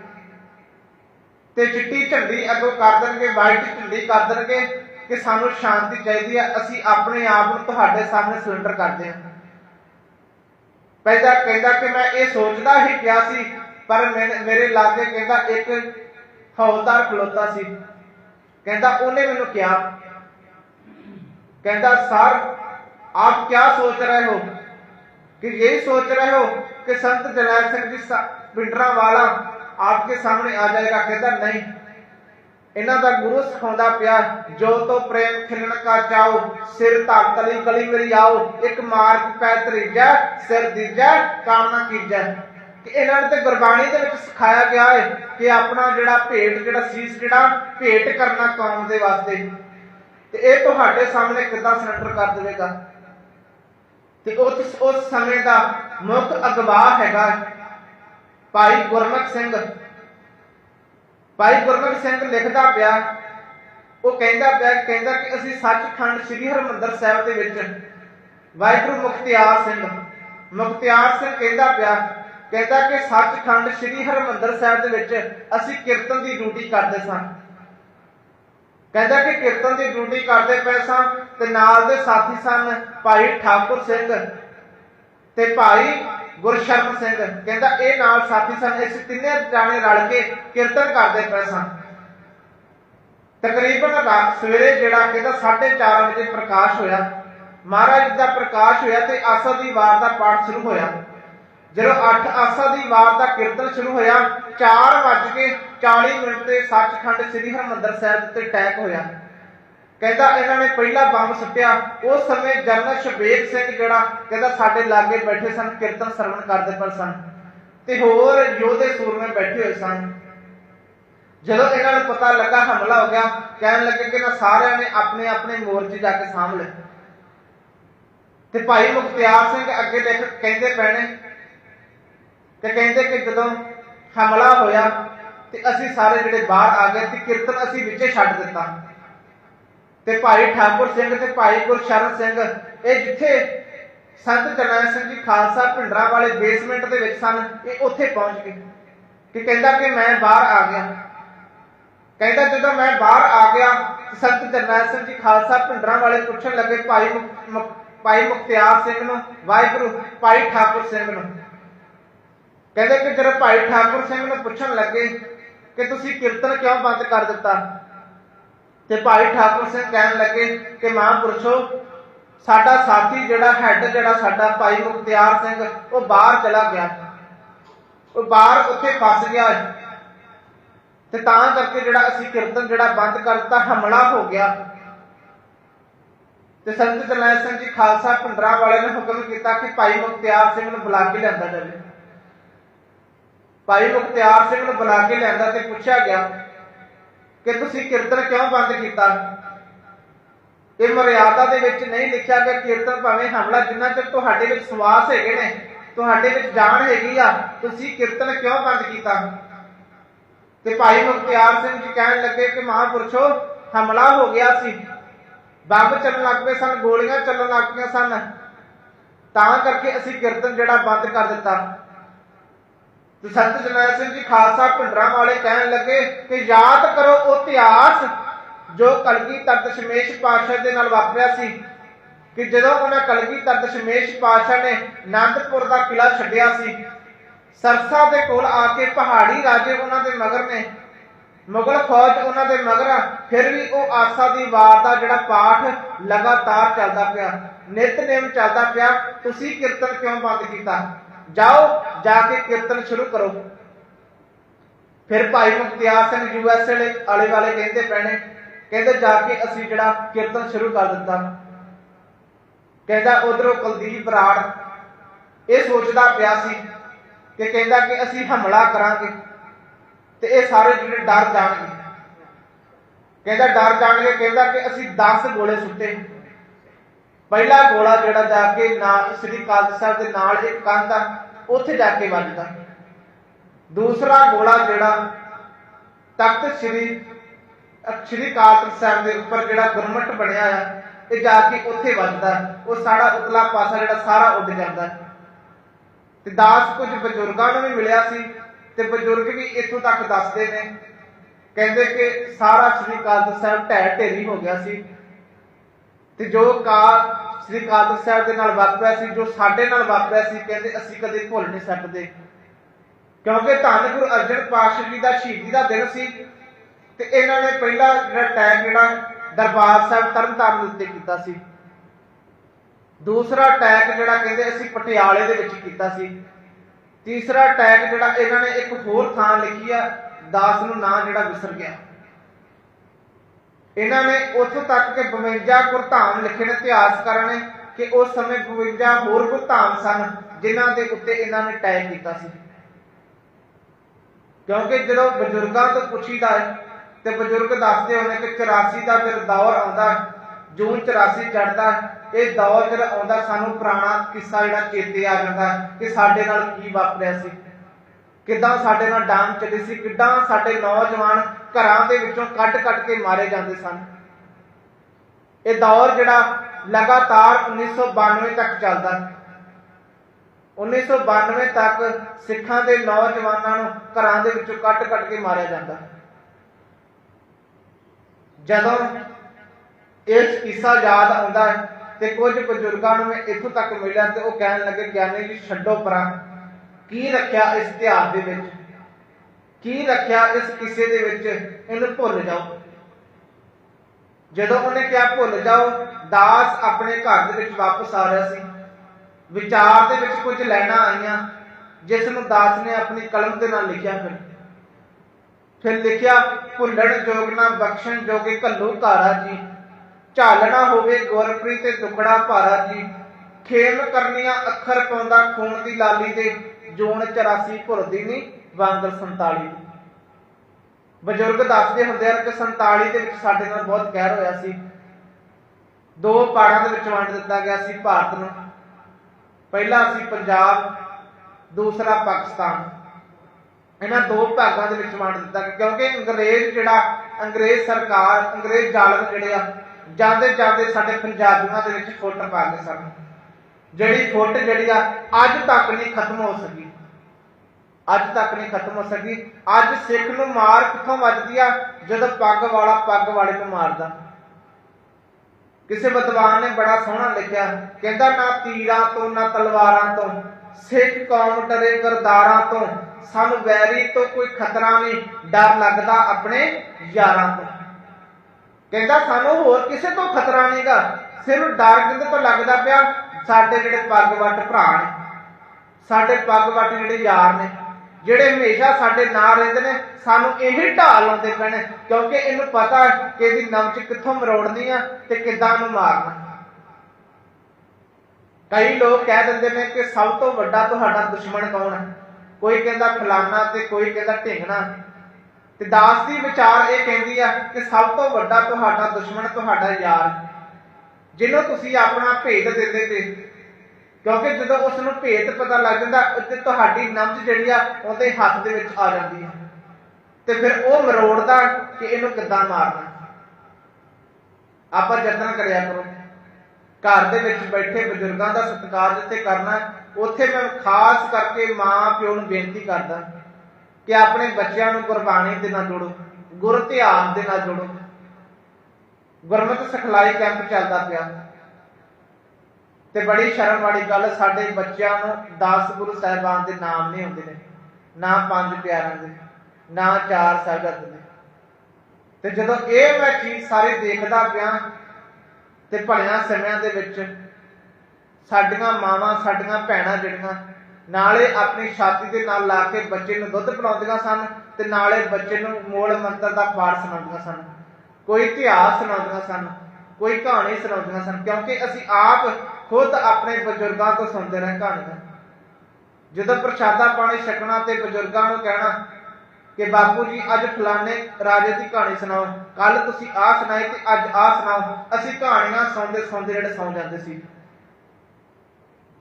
ਤੇ ਚਿੱਟੀ ਝੰਡੀ ਅੱਗੋਂ ਕਰ ਦੇਣਗੇ, ਵਾਈਟ ਝੰਡੀ ਕਰ ਦੇਣਗੇ ਕਿ ਸਾਨੂੰ ਸ਼ਾਂਤੀ ਚਾਹੀਦੀ ਹੈ ਅਸੀਂ ਆਪਣੇ ਆਪ ਨੂੰ ਤੁਹਾਡੇ ਸਾਹਮਣੇ ਸਿਲੰਡਰ ਕਰਦੇ ਹਾਂ। ਪਹਿਲਾਂ ਕਹਿੰਦਾ ਕਿ ਮੈਂ ਇਹ ਸੋਚਦਾ ਹੀ ਪਿਆ ਸੀ, ਪਰ ਮੇਰੇ ਲਾਗੇ ਕਹਿੰਦਾ ਇੱਕ ਹੌਲਦਾਰ ਖਲੋਤਾ ਸੀ। ਕਹਿੰਦਾ, ਉਹਨੇ ਮੈਨੂੰ ਕਿਹਾ, ਕਹਿੰਦਾ, ਸਰ, ਆਪ ਕੀ ਸੋਚ ਰਹੇ ਹੋ? ਕਿ ਇਹ ਸੋਚ ਰਹੇ ਹੋ ਕਿ ਸੰਤ ਜਨੈਲ ਸਿੰਘ ਜੀ ਪਿੰਡਰਾ ਵਾਲਾ आपके सामने आ जाएगा कहता नहीं ਇਹਨਾਂ ਦਾ ਗੁਰੂ ਸਿਖਾਉਂਦਾ ਪਿਆ ਜੋ ਤੋ ਪ੍ਰੇਮ ਖਿਲਣ ਕਾ ਚਾਓ ਸਿਰ ਧਾਕ ਤਲੀ ਕਲੀ ਮੇਰੀ ਆਓ ਇੱਕ ਮਾਰਗ ਪੈ ਤਰੀਜਾ ਸਿਰ ਦੀਜਾ ਕਾਮਨਾ ਕੀਜਾ ਕਿ ਇਹਨਾਂ ਨੇ ਤੇ ਗੁਰਬਾਣੀ ਦੇ ਵਿੱਚ ਸਿਖਾਇਆ ਗਿਆ ਹੈ ਕਿ ਆਪਣਾ ਜਿਹੜਾ ਭੇਟ ਜਿਹੜਾ ਸੀਸ ਜਿਹੜਾ ਭੇਟ ਕਰਨਾ ਕੌਮ ਦੇ ਵਾਸਤੇ ਤੇ ਇਹ ਤੁਹਾਡੇ ਸਾਹਮਣੇ ਕਿੱਦਾਂ ਸਰੈਂਡਰ ਕਰ ਦੇਵੇਗਾ ਤੇ ਉਸ ਉਸ ਸਮੇਂ ਦਾ ਮੁੱਖ ਅਗਵਾਹ ਹੈਗਾ ਭਾਈ ਗੁਰਮੁਖ ਸਿੰਘ। ਭਾਈ ਗੁਰਮੁਖ ਸਿੰਘ ਲਿਖਦਾ ਪਿਆ, ਉਹ ਕਹਿੰਦਾ ਪਿਆ, ਕਹਿੰਦਾ ਕਿ ਅਸੀਂ ਸੱਚਖੰਡ ਸ੍ਰੀ ਹਰਮੰਦਰ ਸਾਹਿਬ ਦੇ ਵਿੱਚ ਵਾਹਿਗੁਰੂ ਮੁਖਤਿਆਰ ਸਿੰਘ ਮੁਖਤਿਆਰ ਸਿੰਘ ਕਹਿੰਦਾ ਪਿਆ, ਕਹਿੰਦਾ ਕਿ ਸੱਚਖੰਡ ਸ੍ਰੀ ਹਰਮੰਦਰ ਸਾਹਿਬ ਦੇ ਵਿੱਚ ਅਸੀਂ ਕੀਰਤਨ ਦੀ ਡਿਊਟੀ ਕਰਦੇ ਸਾਂ। ਕਹਿੰਦਾ ਕਿ ਕੀਰਤਨ ਦੀ ਡਿਊਟੀ ਕਰਦੇ ਪਏ ਸਾਂ ਤੇ ਨਾਲ ਦੇ ਸਾਥੀ ਸਨ ਭਾਈ ਠਾਕੁਰ ਸਿੰਘ ਤੇ ਭਾਈ ਗੁਰਸ਼ਰਨ ਸਿੰਘ ਕਹਿੰਦਾ, ਇਹ ਨਾਲ ਸਾਥੀ ਸਨ ਅਸੀਂ ਤਿੰਨੇ ਜਾਣੇ ਰਲ ਕੇ ਕੀਰਤਨ ਕਰਦੇ ਪਏ ਸਾਂ ਤਕਰੀਬਨ ਰਾਤ ਸਵੇਰੇ ਜਿਹੜਾ ਕਹਿੰਦਾ 4:30 ਵਜੇ ਪ੍ਰਕਾਸ਼ ਹੋਇਆ, ਮਹਾਰਾਜ ਦਾ ਪ੍ਰਕਾਸ਼ ਹੋਇਆ ਤੇ ਆਸਾ ਦੀ ਵਾਰ ਦਾ ਪਾਠ ਸ਼ੁਰੂ ਹੋਇਆ। ਜਦੋਂ 8 ਆਸਾ ਦੀ ਵਾਰ ਦਾ ਕੀਰਤਨ ਸ਼ੁਰੂ ਹੋਇਆ 4 ਵੱਜ ਕੇ 40 ਮਿੰਟ ਤੇ ਸੱਚਖੰਡ ਸ੍ਰੀ ਹਰਮੰਦਰ ਸਾਹਿਬ ਤੇ ਟੈਕ ਹੋਇਆ। ਕਹਿੰਦਾ ਇਹਨਾਂ ਨੇ ਪਹਿਲਾ ਬੰਬ ਸੁੱਟਿਆ, ਉਸ ਸਮੇਂ ਜਨਰਲ ਸ਼ਬੇਦ ਸਿੰਘ ਜਿਹੜਾ, ਕਹਿੰਦਾ ਸਾਡੇ ਲਾਗੇ ਬੈਠੇ ਸਨ, ਕੀਰਤਨ ਸਰਵਣ ਕਰਦੇ ਪਰ ਸਨ ਤੇ ਹੋਰ ਯੋਧੇ ਸੂਰਮੇ ਬੈਠੇ ਹੋਏ ਸਨ। ਜਦੋਂ ਇਹਨਾਂ ਨੂੰ ਪਤਾ ਲੱਗਾ, ਹਮਲਾ ਹੋ ਗਿਆ, ਕਹਿਣ ਲੱਗੇ ਕਿ ਨਾ ਸਾਰਿਆਂ ਨੇ ਆਪਣੇ ਆਪਣੇ ਮੋਰਚੇ ਜਾ ਕੇ ਸਾਂਭ ਲਏ। ਤੇ ਭਾਈ ਮੁਖਤਿਆਰ ਸਿੰਘ ਅੱਗੇ ਲਿਖ ਕਹਿੰਦੇ ਪੈਣੇ ਤੇ ਕਹਿੰਦੇ ਕਿ ਜਦੋਂ ਹਮਲਾ ਹੋਇਆ ਤੇ ਅਸੀਂ ਸਾਰੇ ਜਿਹੜੇ ਬਾਹਰ ਆ ਗਏ ਤੇ ਕੀਰਤਨ ਅਸੀਂ ਵਿੱਚੇ ਛੱਡ ਦਿੱਤਾ। ਤੇ ਭਾਈ ਠਾਕੁਰ ਸਿੰਘ ਤੇ ਭਾਈ ਗੁਰਸ਼ਰਨ ਸਿੰਘ, ਇਹ ਜਿੱਥੇ ਸੰਤ ਜਰਨੈਲ ਸਿੰਘ ਜੀ ਖਾਲਸਾ ਭਿੰਡਰਾਂ ਵਾਲੇ ਬੇਸਮੈਂਟ ਦੇ ਵਿੱਚ ਸਨ, ਇਹ ਉੱਥੇ ਪਹੁੰਚ ਗਏ। ਕਿ ਕਹਿੰਦਾ ਕਿ ਮੈਂ ਬਾਹਰ ਆ ਗਿਆ। ਕਹਿੰਦਾ ਜਦੋਂ ਮੈਂ ਬਾਹਰ ਆ ਗਿਆ, ਸੰਤ ਜਰਨੈਲ ਸਿੰਘ ਜੀ ਖਾਲਸਾ ਭਿੰਡਰਾਂ ਵਾਲੇ ਪੁੱਛਣ ਲੱਗੇ ਭਾਈ ਮੁਖ- ਮੁਖ- ਭਾਈ ਮੁਖਤਿਆਰ ਸਿੰਘ ਨੂੰ, ਵਾਹਿਗੁਰੂ, ਭਾਈ ਠਾਕੁਰ ਸਿੰਘ ਨੂੰ। ਕਹਿੰਦੇ ਕਿ ਜਦੋਂ ਭਾਈ ਠਾਕੁਰ ਸਿੰਘ ਨੂੰ ਪੁੱਛਣ ਲੱਗੇ ਕਿ ਤੁਸੀਂ ਕੀਰਤਨ ਕਿਉਂ ਬੰਦ ਕਰ ਦਿੱਤਾ? ਤੇ ਭਾਈ ਠਾਕੁਰ ਸਿੰਘ ਕਹਿਣ ਲੱਗੇ ਕਿ ਮਹਾਂਪੁਰਸ਼ੋ ਸਾਡਾ ਸਾਥੀ ਜਿਹੜਾ ਹੈੱਡ ਜਿਹੜਾ ਸਾਡਾ ਭਾਈ ਮੁਖਤਿਆਰ ਸਿੰਘ, ਉਹ ਬਾਹਰ ਚਲਾ ਗਿਆ। ਉਹ ਬਾਹਰ ਉੱਥੇ ਫਸ ਗਿਆ। ਤੇ ਤਾਂ ਕਰਕੇ ਜਿਹੜਾ ਅਸੀਂ ਕੀਰਤਨ ਜਿਹੜਾ ਬੰਦ ਕਰ ਦਿੱਤਾ, ਹਮਲਾ ਹੋ ਗਿਆ। ਤੇ ਸੰਤ ਜਰਨੈਲ ਸਿੰਘ ਜੀ ਖਾਲਸਾ ਭਿੰਡਰਾਂ ਵਾਲੇ ਨੇ ਹੁਕਮ ਕੀਤਾ ਕਿ ਭਾਈ ਮੁਖਤਿਆਰ ਸਿੰਘ ਨੂੰ ਬੁਲਾ ਕੇ ਲਿਆਂਦਾ ਜਾਵੇ। ਭਾਈ ਮੁਖਤਿਆਰ ਸਿੰਘ ਨੂੰ ਬੁਲਾ ਕੇ ਲਿਆਂਦਾ ਤੇ ਪੁੱਛਿਆ ਗਿਆ ਕਿ ਤੁਸੀਂ ਕੀਰਤਨ ਕਿਉਂ ਬੰਦ ਕੀਤਾ? ਇਹ ਮਰਿਆਦਾ ਦੇ ਵਿੱਚ ਨਹੀਂ ਲਿਖਿਆ ਗਿਆ ਕੀਰਤਨ ਭਾਵੇਂ ਹਮਲਾ ਜਿੰਨਾ ਚਿਰ ਤੁਹਾਡੇ ਵਿੱਚ ਸਵਾਸ ਹੈਗੇ ਨੇ, ਤੁਹਾਡੇ ਵਿੱਚ ਜਾਨ ਹੈਗੀ ਆ, ਤੁਸੀਂ ਕੀਰਤਨ ਕਿਉਂ ਬੰਦ ਕੀਤਾ? ਤੇ ਭਾਈ ਮੁਖਤਿਆਰ ਸਿੰਘ ਜੀ ਕਹਿਣ ਲੱਗੇ ਕਿ ਮਹਾਂਪੁਰਸ਼ੋ, ਹਮਲਾ ਹੋ ਗਿਆ ਸੀ। ਬੰਬ ਚੱਲਣ ਲੱਗ ਪਏ ਸਨ, ਗੋਲੀਆਂ ਚੱਲਣ ਲੱਗ ਪਈਆਂ ਸਨ। ਤਾਂ ਕਰਕੇ ਅਸੀਂ ਕੀਰਤਨ ਜਿਹੜਾ ਬੰਦ ਕਰ ਦਿੱਤਾ। ਤੇ ਸੰਤ ਜਰਨੈਲ ਸਿੰਘ ਜੀ ਖਾਲਸਾ ਭਿੰਡਰਾਂ ਵਾਲੇ ਕਹਿਣ ਲੱਗੇ ਕਿ ਯਾਦ ਕਰੋ ਉਹ ਇਤਿਹਾਸ ਜੋ ਕਲਗੀਧਰ ਦਸ਼ਮੇਸ਼ ਪਾਤਸ਼ਾਹ ਦੇ ਨਾਲ ਵਾਪਰਿਆ ਸੀ, ਕਿ ਜਦੋਂ ਉਹਨਾਂ ਕਲਗੀਧਰ ਦਸ਼ਮੇਸ਼ ਪਾਤਸ਼ਾਹ ਨੇ ਆਨੰਦਪੁਰ ਦਾ ਕਿਲਾ ਛੱਡਿਆ ਸੀ, ਸਰਸਾ ਦੇ ਕੋਲ ਆ ਕੇ ਪਹਾੜੀ ਰਾਜੇ ਉਹਨਾਂ ਦੇ ਮਗਰ ਨੇ, ਮੁਗਲ ਫੌਜ ਉਹਨਾਂ ਦੇ ਮਗਰ ਫਿਰ ਵੀ ਉਹ ਆਸਾ ਦੀ ਵਾਰ ਦਾ ਜਿਹੜਾ ਪਾਠ ਲਗਾਤਾਰ ਚੱਲਦਾ ਪਿਆ ਨਿਤਨੇਮ ਚੱਲਦਾ ਪਿਆ, ਤੁਸੀਂ ਕੀਰਤਨ ਕਿਉਂ ਬੰਦ ਕੀਤਾ? ਜਾਓ, ਜਾ ਕੇ ਕੀਰਤਨ ਸ਼ੁਰੂ ਕਰੋ। ਫਿਰ ਭਾਈ ਮੁਖਤਿਆਰ ਸਿੰਘ ਯੂਐਸਏ ਵਾਲੇ ਵਾਲੇ ਕਹਿੰਦੇ ਪੈਣੇ, ਕਹਿੰਦੇ ਜਾ ਕੇ ਅਸੀਂ ਜਿਹੜਾ ਕੀਰਤਨ ਸ਼ੁਰੂ ਕਰ ਦਿੱਤਾ। ਕਹਿੰਦਾ ਉਧਰੋਂ ਕੁਲਦੀਪ ਰਾੜ, ਇਹ ਸੋਚਦਾ ਪਿਆ ਸੀ ਕਿ ਕਹਿੰਦਾ ਕਿ ਅਸੀਂ ਹਮਲਾ ਕਰਾਂਗੇ ਤੇ ਇਹ ਸਾਰੇ ਜਿਹੜੇ ਡਰ ਜਾਣਗੇ। ਕਹਿੰਦਾ ਡਰ ਜਾਣਗੇ, ਕਹਿੰਦਾ ਕਿ ਅਸੀਂ 10 ਗੋਲੇ ਸੁੱਟੇ। ਪਹਿਲਾ ਗੋਲਾ ਜਿਹੜਾ ਜਾ ਕੇ ਨਾਲ ਸ੍ਰੀ ਕਾਲਜ ਸਾਹਿਬ ਦੇ ਨਾਲ ਇੱਕ ਕੰਧ ਆ, ਉੱਥੇ ਜਾ ਕੇ ਵੱਜਦਾ। ਦੂਸਰਾ ਗੋਲਾ ਜਿਹੜਾ ਤਖਤ ਸ੍ਰੀ ਸ੍ਰੀ ਕਾਲਜ ਸਾਹਿਬ ਦੇ ਉੱਪਰ ਜਿਹੜਾ ਗੁਰਮਟ ਬਣਿਆ ਆ, ਇਹ ਜਾ ਕੇ ਉੱਥੇ ਵੱਜਦਾ। ਉਹ ਸਾਰਾ ਉਤਲਾ ਪਾਸਾ ਜਿਹੜਾ ਸਾਰਾ ਉੱਡ ਜਾਂਦਾ। ਤੇ ਦਾਸ ਕੁਝ ਬਜ਼ੁਰਗਾਂ ਨੂੰ ਵੀ ਮਿਲਿਆ ਸੀ ਤੇ ਬਜ਼ੁਰਗ ਵੀ ਇੱਥੋਂ ਤੱਕ ਦੱਸਦੇ ਨੇ। ਕਹਿੰਦੇ ਕਿ ਸਾਰਾ ਸ੍ਰੀ ਕਾਲਜ ਸਾਹਿਬ ਢਹਿ ਢੇਰੀ ਹੋ ਗਿਆ ਸੀ। ਤੇ ਜੋ ਕਾ ਸ੍ਰੀ ਕਾਲਜ ਸਾਹਿਬ ਦੇ ਨਾਲ ਵਾਪਰਿਆ ਸੀ, ਜੋ ਸਾਡੇ ਨਾਲ ਵਾਪਰਿਆ ਸੀ, ਕਹਿੰਦੇ ਅਸੀਂ ਕਦੇ ਭੁੱਲ ਨਹੀਂ ਸਕਦੇ। ਕਿਉਂਕਿ ਧੰਨ ਗੁਰੂ ਅਰਜਨ ਪਾਤਸ਼ਾਹ ਜੀ ਦਾ ਸ਼ਹੀਦੀ ਦਾ ਦਿਨ ਸੀ ਤੇ ਇਹਨਾਂ ਨੇ ਪਹਿਲਾ ਜਿਹੜਾ ਅਟੈਕ ਜਿਹੜਾ ਦਰਬਾਰ ਸਾਹਿਬ ਤਰਨਤਾਰਨ ਦੇ ਉੱਤੇ ਕੀਤਾ ਸੀ। ਦੂਸਰਾ ਅਟੈਕ ਜਿਹੜਾ ਕਹਿੰਦੇ ਅਸੀਂ ਪਟਿਆਲੇ ਦੇ ਵਿੱਚ ਕੀਤਾ ਸੀ। ਤੀਸਰਾ ਅਟੈਕ ਜਿਹੜਾ ਇਹਨਾਂ ਨੇ ਇੱਕ ਹੋਰ ਥਾਂ ਲਿਖੀ ਆ, ਦਾਸ ਨੂੰ ਨਾਂ ਜਿਹੜਾ ਵਿਸਰ ਗਿਆ। ਇਹਨਾਂ ਨੇ ਉੱਥੋਂ ਤੱਕ ਕਿ 52 ਗੁਰਧਾਮ ਲਿਖੇ ਇਤਿਹਾਸਕਾਰਾਂ ਨੇ, ਕਿ ਉਸ ਸਮੇਂ 52 ਹੋਰ ਗੁਰਧਾਮ ਸਨ, ਜਿਨ੍ਹਾਂ ਦੇ ਉੱਤੇ ਇਹਨਾਂ ਨੇ ਅਟੈਕ ਕੀਤਾ ਸੀ। ਕਿਉਂਕਿ ਜਦੋਂ ਬਜ਼ੁਰਗਾਂ ਤੋਂ ਪੁੱਛੀਦਾ ਹੈ, ਤੇ ਬਜ਼ੁਰਗ ਦੱਸਦੇ ਹੁੰਦੇ ਕਿ 84 ਦਾ ਫਿਰ ਦੌਰ ਆਉਂਦਾ ਜੂਨ 84 ਚੜਦਾ ਇਹ ਦੌਰ ਜਿਹੜਾ ਆਉਂਦਾ, ਸਾਨੂੰ ਪੁਰਾਣਾ ਕਿੱਸਾ ਜਿਹੜਾ ਚੇਤੇ ਆ ਜਾਂਦਾ ਕਿ ਸਾਡੇ ਨਾਲ ਕੀ ਵਾਪਰਿਆ ਸੀ। ਕਿੱਦਾਂ ਸਾਡੇ ਨਾਲ ਡਾਂਗ ਚੱਲੀ ਸੀ, ਕਿੱਦਾਂ ਸਾਡੇ ਨੌਜਵਾਨ ਘਰਾਂ ਦੇ ਵਿੱਚੋਂ ਕੱਢ ਕੱਢ ਕੇ ਮਾਰੇ ਜਾਂਦੇ ਸਨ। ਇਹ ਦੌਰ ਜਿਹੜਾ ਲਗਾਤਾਰ 1992 ਤੱਕ ਚੱਲਦਾ। 1992 ਤੱਕ ਸਿੱਖਾਂ ਦੇ ਨੌਜਵਾਨਾਂ ਨੂੰ ਘਰਾਂ ਦੇ ਵਿੱਚੋਂ ਕੱਢ ਕੱਢ ਕੇ ਮਾਰਿਆ ਜਾਂਦਾ। ਜਦੋਂ ਇਸ ਕਿੱਸਾ ਯਾਦ ਆਉਂਦਾ ਹੈ ਤੇ ਕੁਝ ਬਜ਼ੁਰਗਾਂ ਨੂੰ ਮੈਂ ਇੱਥੋਂ ਤੱਕ ਮਿਲਿਆ ਤੇ ਉਹ ਕਹਿਣ ਲੱਗੇ, ਗਿਆਨੀ ਜੀ, ਛੱਡੋ ਪਰਾਂ। ਕੀ ਰੱਖਿਆ ਇਸ ਇਤਿਹਾਸ ਦੇ ਵਿੱਚ? ਕੀ ਰੱਖਿਆ ਇਸ ਕਿੱਸੇ ਦੇ ਵਿੱਚ? ਇਹਨੂੰ ਭੁੱਲ ਜਾਓ। ਜਦੋਂ ਉਹਨੇ ਕਿਹਾ ਭੁੱਲ ਜਾਓ, ਦਾਸ ਆਪਣੇ ਘਰ ਦੇ ਵਿੱਚ ਵਾਪਸ ਆ ਰਿਹਾ ਸੀ। ਵਿਚਾਰ ਦੇ ਵਿੱਚ ਕੁਝ ਲੈਣਾ ਆਈਆਂ, ਜਿਸ ਨੂੰ ਦਾਸ ਨੇ ਆਪਣੀ ਕਲਮ ਦੇ ਨਾਲ ਲਿਖਿਆ ਫਿਰ। ਫਿਰ ਲਿਖਿਆ, ਭੁੱਲਣ ਜੋਗ ਨਾ ਬਖਸ਼ਣ ਜੋਗੇ ਘੱਲੂ ਧਾਰਾ ਜੀ। ਝਾਲਣਾ ਹੋਵੇ ਗੁਰਪ੍ਰੀਤ ਤੇ ਦੁਖੜਾ ਭਾਰਾ ਜੀ। ਖੇਮ ਕਰਨੀਆਂ ਅੱਖਰ ਪਾਉਂਦਾ ਖੂਨ ਦੀ ਲਾਲੀ ਦੇ ਜੂਨ 84 ਭੁਰਦੀ ਨਹੀਂ ਵਾਂਗਰ 47 ਬਜ਼ੁਰਗ ਦੱਸਦੇ ਹੁੰਦੇ ਹਨ ਕਿ 47 ਦੇ ਵਿੱਚ ਸਾਡੇ ਨਾਲ ਬਹੁਤ ਕਹਿਰ ਹੋਇਆ ਸੀ। ਦੋ ਪਾੜਾਂ ਦੇ ਵਿੱਚ ਵੰਡ ਦਿੱਤਾ ਗਿਆ ਸੀ ਭਾਰਤ ਨੂੰ। ਪਹਿਲਾ ਸੀ ਪੰਜਾਬ, ਦੂਸਰਾ ਪਾਕਿਸਤਾਨ। ਇਹਨਾਂ ਦੋ ਭਾਗਾਂ ਦੇ ਵਿੱਚ ਵੰਡ ਦਿੱਤਾ ਗਿਆ, ਕਿਉਂਕਿ ਅੰਗਰੇਜ਼ ਜਿਹੜਾ, ਅੰਗਰੇਜ਼ ਸਰਕਾਰ, ਅੰਗਰੇਜ਼ ਜ਼ਾਲਮ ਜਿਹੜੇ ਆ ਜਾਂਦੇ ਜਾਂਦੇ ਸਾਡੇ ਪੰਜਾਬੀਆਂ ਦੇ ਵਿੱਚ ਫੁੱਟ ਪਾ ਗਏ ਸਨ। ਜਿਹੜੀ ਫੁੱਟ ਜਿਹੜੀ ਆ, ਅੱਜ ਤੱਕ ਨਹੀਂ ਖਤਮ ਹੋ ਸਕੀ। ਅੱਜ ਤੱਕ ਨਹੀਂ ਖਤਮ ਹੋ ਸਕੀ। ਅੱਜ ਸਿੱਖ ਨੂੰ ਮਾਰ ਕਿੱਥੋਂ ਵੱਜਦੀ ਆ? ਜਦੋਂ ਪੱਗ ਵਾਲਾ ਪੱਗ ਵਾਲੇ ਨੂੰ ਮਾਰਦਾ। ਕਿਸੇ ਵਿਦਵਾਨ ਨੇ ਬੜਾ ਸੋਹਣਾ ਲਿਖਿਆ, ਕਹਿੰਦਾ ਨਾ ਤੀਰਾਂ ਤੋਂ, ਨਾ ਤਲਵਾਰਾਂ ਤੋਂ, ਸਿੱਖ ਕੌਮ ਡਰੇ ਗਰਦਾਰਾਂ ਤੋਂ, ਸਾਨੂੰ ਵੈਰੀ ਤੋਂ ਕੋਈ ਖਤਰਾ ਨਹੀਂ, ਡਰ ਲੱਗਦਾ ਆਪਣੇ ਯਾਰਾਂ ਤੋਂ। ਕਹਿੰਦਾ ਸਾਨੂੰ ਹੋਰ ਕਿਸੇ ਤੋਂ ਖਤਰਾ ਨਹੀਂਗਾ ਸਿਰਫ ਡਰ ਕਿੰਦੇ ਤੋਂ ਲੱਗਦਾ ਪਿਆ? ਸਾਡੇ ਜਿਹੜੇ ਪੱਗ ਵੱਟ ਭਰਾ ਨੇ, ਸਾਡੇ ਪੱਗ ਵੱਟ ਜਿਹੜੇ ਯਾਰ ਨੇ, ਜਿਹੜੇ ਹਮੇਸ਼ਾ ਸਾਡੇ ਨਾਲ ਰਹਿੰਦੇ ਨੇ, ਸਾਨੂੰ ਇਹ ਢਾਲ ਲਾਉਂਦੇ ਪੈਣੇ ਕਿਉਂਕਿ ਇਹਨੂੰ ਪਤਾ ਕਿ ਇਹਦੀ ਨਮਚ ਕਿੱਥੋਂ ਮਰੋੜਨੀ ਆ ਤੇ ਕਿੱਦਾਂ ਉਹਨੂੰ ਮਾਰਨਾ। ਕਈ ਲੋਕ ਕਹਿ ਦਿੰਦੇ ਨੇ ਕਿ ਸਭ ਤੋਂ ਵੱਡਾ ਤੁਹਾਡਾ ਦੁਸ਼ਮਣ ਕੌਣ ਹੈ? ਕੋਈ ਕਹਿੰਦਾ ਫਲਾਨਾ ਤੇ ਕੋਈ ਕਹਿੰਦਾ ਢਿੰਗਣਾ। ਤੇ ਦਾਸ ਦੀ ਵਿਚਾਰ ਇਹ ਕਹਿੰਦੀ ਆ ਕਿ ਸਭ ਤੋਂ ਵੱਡਾ ਤੁਹਾਡਾ ਦੁਸ਼ਮਣ ਤੁਹਾਡਾ ਯਾਰ ਜਿਹਨੂੰ ਤੁਸੀਂ ਆਪਣਾ ਭੇਦ ਦਿੰਦੇ ਤੇ। ਕਿਉਂਕਿ ਜਦੋਂ ਉਸ ਨੂੰ ਭੇਦ ਪਤਾ ਲੱਗ ਜਾਂਦਾ ਤੇ ਤੁਹਾਡੀ ਨਬਜ਼ ਜਿਹੜੀ ਆ, ਉਹਦੇ ਹੱਥ ਦੇ ਵਿੱਚ ਆ ਜਾਂਦੀ ਹੈ ਤੇ ਫਿਰ ਉਹ ਮਰੋੜਦਾ ਕਿ ਇਹਨੂੰ ਕਿੱਦਾਂ ਮਾਰਨਾ। ਆਪਾਂ ਯਤਨ ਕਰਿਆ ਕਰੋ। ਘਰ ਦੇ ਵਿੱਚ ਬੈਠੇ ਬਜ਼ੁਰਗਾਂ ਦਾ ਸਤਿਕਾਰ ਜਿੱਥੇ ਕਰਨਾ, ਉੱਥੇ ਮੈਂ ਖਾਸ ਕਰਕੇ ਮਾਂ ਪਿਓ ਨੂੰ ਬੇਨਤੀ ਕਰਦਾ ਕਿ ਆਪਣੇ ਬੱਚਿਆਂ ਨੂੰ ਕੁਰਬਾਨੀ ਦੇ ਨਾਲ ਜੋੜੋ, ਗੁਰ ਧਿਆਨ ਦੇ ਨਾਲ ਜੋੜੋ। ਗੁਰਮਤਿ ਸਿਖਲਾਈ ਕੈਂਪ ਚੱਲਦਾ ਪਿਆ। ਤੇ ਬੜੀ ਸ਼ਰਮ ਵਾਲੀ ਗੱਲ, ਸਾਡੇ ਬੱਚਿਆਂ ਨੂੰ 10 ਗੁਰੂ ਸਾਹਿਬਾਨ ਦੇ ਨਾਮ ਨਹੀਂ ਹੁੰਦੇ ਨੇ। ਨਾ ਪੰਜ ਪਿਆਰਿਆਂ ਦੇ, ਨਾ ਚਾਰ ਸਾਹਿਬਜ਼ਾਦ ਦੇ। ਤੇ ਜਦੋਂ ਇਹ ਮੈਂ ਚੀਜ਼ ਸਾਰੇ ਦੇਖਦਾ ਪਿਆ ਤੇ ਭਲਿਆਂ ਸਮਿਆਂ ਦੇ ਵਿੱਚ, ਸਾਡੀਆਂ ਮਾਵਾਂ, ਸਾਡੀਆਂ ਭੈਣਾਂ ਜਿਹੜੀਆਂ ਨਾਲੇ ਆਪਣੀ ਛਾਤੀ ਦੇ ਨਾਲ ਲਾ ਕੇ ਬੱਚੇ ਨੂੰ ਦੁੱਧ ਪਿਲਾਉਂਦੀਆਂ ਸਨ ਤੇ ਨਾਲੇ ਬੱਚੇ ਨੂੰ ਮੂਲ ਮੰਤਰ ਦਾ ਪਾਠ ਸੁਣਾਉਂਦੀਆਂ ਸਨ। ਕੋਈ ਇਤਿਹਾਸ ਸੁਣਾਉਂਦੀਆਂ ਸਨ, ਕੋਈ ਕਹਾਣੀ ਸੁਣਾਉਂਦੀਆਂ ਸਨ, ਕਿਉਂਕਿ ਅਸੀਂ ਆਪ ਖੁਦ ਆਪਣੇ ਬਜ਼ੁਰਗਾਂ ਤੋਂ ਸੁਣਦੇ ਰਹੇ ਕਹਾਣੀਆਂ। ਜਦੋਂ ਪ੍ਰਸ਼ਾਦਾ ਪਾਣੀ ਛਕਣਾ ਤੇ ਬਜ਼ੁਰਗਾਂ ਨੂੰ ਕਹਿਣਾ ਕਿ ਬਾਪੂ ਜੀ, ਅੱਜ ਫਲਾਣੇ ਰਾਜੇ ਦੀ ਕਹਾਣੀ ਸੁਣਾਓ ਕੱਲ ਤੁਸੀਂ ਆਹ ਸੁਣਾਈ ਤੇ ਅੱਜ ਆਹ ਸੁਣਾਓ, ਅਸੀਂ ਕਹਾਣੀਆਂ ਸੁਣਦੇ ਸੁਣਦੇ ਜਿਹੜੇ ਸੌਂ ਜਾਂਦੇ ਸੀ।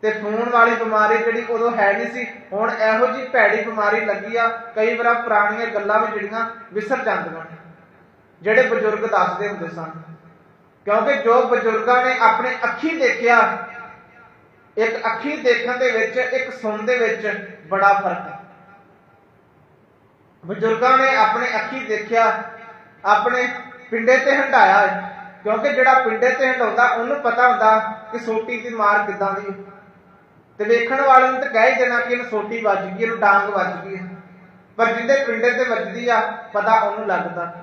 ਤੇ ਖੂਨ ਵਾਲੀ ਬਿਮਾਰੀ ਜਿਹੜੀ ਉਦੋਂ ਹੈ ਨਹੀਂ ਸੀ, ਹੁਣ ਇਹੋ ਜੀ ਭੈੜੀ ਬਿਮਾਰੀ ਲੱਗੀ ਆ, ਕਈ ਵਾਰ ਪੁਰਾਣੀਆਂ ਗੱਲਾਂ ਵੀ ਜਿਹੜੀਆਂ ਵਿਸਰ ਜਾਂਦੀਆਂ ਨੇ। ਜਿਹੜੇ ਬਜ਼ੁਰਗ ਦੱਸਦੇ ਹੁੰਦੇ ਸਨ। ਕਿਉਂਕਿ ਜੋ ਬਜ਼ੁਰਗਾਂ ਨੇ ਆਪਣੇ ਅੱਖੀ ਦੇਖਿਆ, ਇੱਕ ਅੱਖੀ ਦੇਖਣ ਦੇ ਵਿੱਚ, ਇੱਕ ਸੁਣਨ ਦੇ ਵਿੱਚ ਬੜਾ ਫ਼ਰਕ ਹੈ। ਬਜ਼ੁਰਗਾਂ ਨੇ ਆਪਣੇ ਅੱਖੀ ਦੇਖਿਆ, ਆਪਣੇ ਪਿੰਡੇ ਤੇ ਹੰਡਾਇਆ ਕਿਉਂਕਿ ਜਿਹੜਾ ਪਿੰਡੇ ਤੇ ਹੰਡਾਉਂਦਾ ਉਹਨੂੰ ਪਤਾ ਹੁੰਦਾ ਕਿ ਸੋਟੀ ਦੀ ਮਾਰ ਕਿੱਦਾਂ ਦੀ ਤੇ ਵੇਖਣ ਵਾਲੇ ਨੂੰ ਤਾਂ ਕਹਿ ਹੀ ਦੇਣਾ ਕਿ ਇਹਨੂੰ ਸੋਟੀ ਵੱਜ ਗਈ, ਇਹਨੂੰ ਡਾਂਗ ਵੱਜ ਗਈ ਹੈ। ਪਰ ਜਿਹਦੇ ਪਿੰਡੇ ਤੇ ਵੱਜਦੀ ਆ, ਪਤਾ ਉਹਨੂੰ ਲੱਗਦਾ।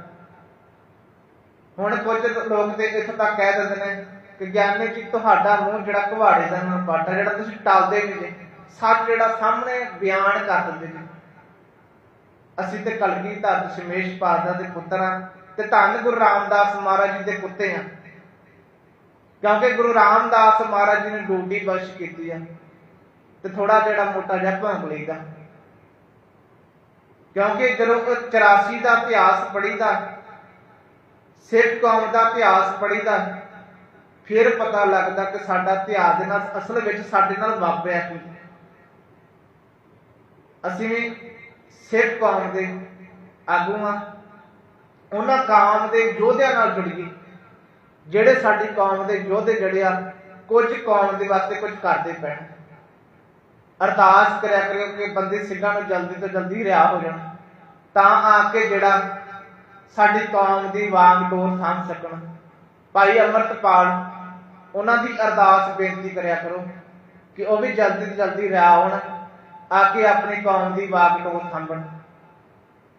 ਹੁਣ ਕੁਝ ਲੋਕ ਤੇ ਇੱਥੋਂ ਤੱਕ ਕਹਿ ਦਿੰਦੇ ਨੇ ਕਿ ਗਿਆਨੀ ਜੀ, ਤੁਹਾਡਾ ਮੂੰਹ ਜਿਹੜਾ ਕੁਹਾੜੇ ਦਾ ਨਾਲ ਪਾਟਾ ਜਿਹੜਾ ਤੁਸੀਂ ਟਾਲਦੇ ਨਹੀਂ ਜੇ, ਸੱਚ ਜਿਹੜਾ ਸਾਹਮਣੇ ਬਿਆਨ ਕਰ ਦਿੰਦੇ ਨੇ। ਅਸੀਂ ਤੇ ਕਲਗੀਧਰ ਦਸ਼ਮੇਸ਼ ਪਾਤਸ਼ਾਹ ਦੇ ਪੁੱਤਰ ਤੇ ਧੰਨ ਗੁਰੂ ਰਾਮਦਾਸ ਮਹਾਰਾਜ ਜੀ ਦੇ ਪੁੱਤੇ ਹਾਂ ਕਿਉਂਕਿ ਗੁਰੂ ਰਾਮਦਾਸ ਮਹਾਰਾਜ ਜੀ ਨੇ ਡੋਡੀ ਬਖਸ਼ ਕੀਤੀ ਆ ਤੇ ਥੋੜਾ ਜਿਹੜਾ ਮੋਟਾ ਜਿਹਾ ਭੌਂਕ ਲਈਦਾ। ਕਿਉਂਕਿ ਜਦੋਂ ਉਹ 84 ਦਾ ਇਤਿਹਾਸ ਪੜੀਦਾ ਸਿੱਖ ਕੌਮ ਦਾ ਇਤਿਹਾਸ ਪੜੀਦਾ ਫਿਰ ਪਤਾ ਲੱਗਦਾ ਕਿ ਸਾਡਾ ਇਤਿਹਾਸ ਦੇ ਨਾਲ, ਅਸਲ ਵਿੱਚ ਸਾਡੇ ਨਾਲ ਵਾਪਰਿਆ ਕੀ ਅਸੀਂ ਸਿੱਖ ਕੌਮ ਦੇ ਆਗੂ ਉਹਨਾਂ ਕੌਮ ਦੇ ਯੋਧਿਆਂ ਨਾਲ ਜੁੜੀਏ, ਜਿਹੜੇ ਸਾਡੀ ਕੌਮ ਦੇ ਯੋਧੇ ਜੜਿਆ ਕੁਝ ਕੌਮ ਦੇ ਵਾਸਤੇ ਕੁਝ ਕਰਦੇ ਪੈਣ ਅਰਦਾਸ ਕਰਿਆ ਕਰਿਓ ਕਿ ਬੰਦੇ ਸਿੰਘਾਂ ਨੂੰ ਜਲਦੀ ਤੋਂ ਜਲਦੀ ਰਿਹਾ ਹੋ ਜਾਣ, ਤਾਂ ਆ ਕੇ ਜਿਹੜਾ ਸਾਡੀ ਕੌਮ ਦੀ ਵਾਂਗ ਡੋਰ ਸਾਂਭ ਸਕਣ। ਭਾਈ ਅਮਰਤਪਾਲ, ਉਹਨਾਂ ਦੀ ਅਰਦਾਸ ਬੇਨਤੀ ਕਰਿਆ ਕਰੋ ਕਿ ਉਹ ਵੀ ਜਲਦੀ ਤੋਂ ਜਲਦੀ ਰਿਹਾ ਹੋਣ ਆ ਕੇ ਆਪਣੀ ਕੌਮ ਦੀ ਵਾਂਗ ਡੋਰ ਸਾਂਭਣ।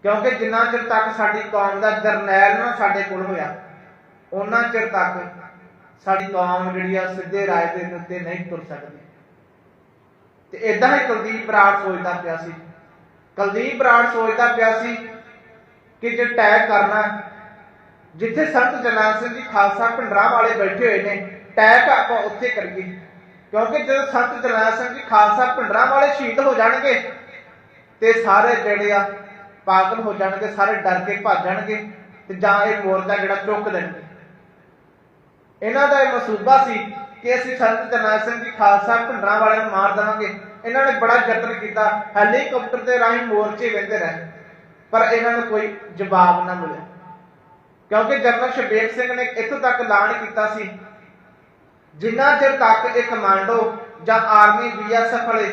ਕਿਉਂਕਿ ਜਿੰਨਾ ਚਿਰ ਤੱਕ ਸਾਡੀ ਕੌਮ ਦਾ ਜਰਨੈਲ ਨਾ ਸਾਡੇ ਕੋਲ ਹੋਇਆ ਉਹਨਾਂ ਚਿਰ ਤੱਕ ਸਾਡੀ ਕੌਮ ਜਿਹੜੀ ਆ ਸਿੱਧੇ ਰਾਏ ਦੇ ਉੱਤੇ ਨਹੀਂ ਤੁਰ ਸਕਦੀ। ਤੇ ਇਦਾਂ ਹੀ ਕੁਲਦੀਪ ਬਰਾੜ ਸੋਚਦਾ ਪਿਆ ਸੀ। ਕੁਲਦੀਪ ਬਰਾੜ ਸੋਚਦਾ ਪਿਆ ਸੀ ਕਿ ਜੇ ਟੈਗ ਕਰਨਾ ਜਿੱਥੇ ਸੰਤ ਜਰਨੈਲ ਸਿੰਘ ਜੀ ਖਾਲਸਾ ਪਿੰਡਰਾਂ ਵਾਲੇ ਬੈਠੇ ਹੋਏ ਨੇ ਟੈਕ ਆਪਾਂ ਉੱਥੇ ਕਰੀਏ। ਕਿਉਂਕਿ ਜਦੋਂ ਸੰਤ ਜਰਨੈਲ ਸਿੰਘ ਜੀ ਖਾਲਸਾ ਪਿੰਡਰਾਂ ਵਾਲੇ ਸ਼ਹੀਦ ਹੋ ਜਾਣਗੇ, ਤੇ ਸਾਰੇ ਜਿਹੜੇ ਆ ਪਾਗਲ ਹੋ ਜਾਣਗੇ, ਸਾਰੇ ਡਰ ਕੇ ਭੱਜ ਜਾਣਗੇ, ਤੇ ਜਾਂ ਇਹ ਮੋਰਚਾ ਜਿਹੜਾ ਚੁੱਕ ਦੇਣਗੇ। ਇਹਨਾਂ ਦਾ ਇਹ ਮਸੂਬਾ ਸੀ ਕਿ ਅਸੀਂ ਸੰਤ ਜਰਨੈਲ ਸਿੰਘ ਜੀ ਖਾਲਸਾ ਭਿੰਡਰਾਂ ਵਾਲਿਆਂ ਨੂੰ ਮਾਰ ਦੇਵਾਂਗੇ। ਇਹਨਾਂ ਨੇ ਬੜਾ ਯਤਨ ਕੀਤਾ, ਹੈਲੀਕਾਪਟਰ ਦੇ ਰਾਹੀਂ ਮੋਰਚੇ ਵਹਿੰਦੇ ਰਹੇ। ਪਰ ਇਹਨਾਂ ਨੂੰ ਕੋਈ ਜਵਾਬ ਨਾ ਮਿਲਿਆ। ਕਿਉਂਕਿ ਜਨਰਲ ਸ਼ਬੀਰ ਸਿੰਘ ਨੇ ਇੱਥੋਂ ਤੱਕ ਐਲਾਨ ਕੀਤਾ ਸੀ, ਜਿੰਨਾ ਚਿਰ ਤੱਕ ਇਹ ਕਮਾਂਡੋ ਜਾਂ ਆਰਮੀ ਬੀਐਸਐਫ ਵਾਲੇ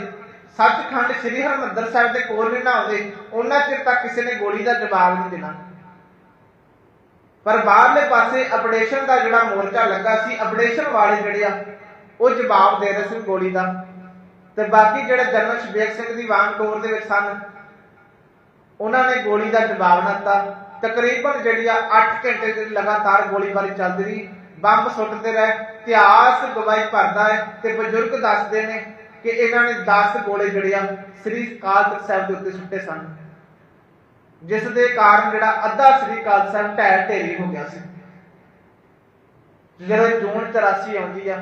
ਸੱਚਖੰਡ ਸ੍ਰੀ ਹਰਿਮੰਦਰ ਸਾਹਿਬ ਦੇ ਕੋਲ ਨਹੀਂ ਨਾ ਆਉਂਦੇ, ਉਹਨਾਂ ਚਿਰ ਤੱਕ ਕਿਸੇ ਨੇ ਗੋਲੀ ਦਾ ਜਵਾਬ ਨਹੀਂ ਦੇਣਾ। ਪਰ ਬਾਹਰਲੇ ਪਾਸੇ ਅਪਡੇਸ਼ਨ ਦਾ ਜਿਹੜਾ ਮੋਰਚਾ ਲੱਗਾ ਸੀ, ਅਪਡੇਸ਼ਨ ਵਾਲੇ ਜਿਹੜੇ ਆ, ਉਹ ਜਵਾਬ ਦੇ ਰਹੇ ਸੀ ਗੋਲੀ ਦਾ। ਤੇ ਬਾਕੀ ਜਿਹੜੇ ਜਨਰਲ ਸ਼ਬੀਰ ਸਿੰਘ ਦੀ ਵਾਂਗ ਟੋਰ ਦੇ ਵਿੱਚ ਸਨ ਉਹਨਾਂ ਨੇ ਗੋਲੀ ਦਾ ਜਵਾਬ ਨਾ ਦਿੱਤਾ। ਤਕਰੀਬਨ ਜਿਹੜੀ ਆ 8 ਘੰਟੇ ਦੀ ਲਗਾਤਾਰ ਗੋਲੀਬਾਰੀ ਚੱਲਦੀ ਰਹੀ। ਬੰਬ ਸੁੱਟਦੇ ਰਹੇ, ਇਤਿਹਾਸ ਗਵਾਹੀ ਭਰਦਾ ਹੈ ਤੇ ਬਜ਼ੁਰਗ ਦੱਸਦੇ ਨੇ ਕਿ ਇਹਨਾਂ ਨੇ 10 ਗੋਲੇ ਜਿਹੜੇ ਆ ਸ੍ਰੀ ਅਕਾਲ ਤਖਤ ਸਾਹਿਬ ਦੇ ਉੱਤੇ ਸੁੱਟੇ ਸਨ। ਜਿਸ ਦੇ ਕਾਰਨ ਜਿਹੜਾ ਅੱਧਾ ਸ੍ਰੀ ਅਕਾਲ ਸਾਹਿਬ ਢਹਿ ਢੇਰੀ ਹੋ ਗਿਆ ਸੀ। ਜਦੋਂ ਜੂਨ 84 ਆਉਂਦੀ ਆ,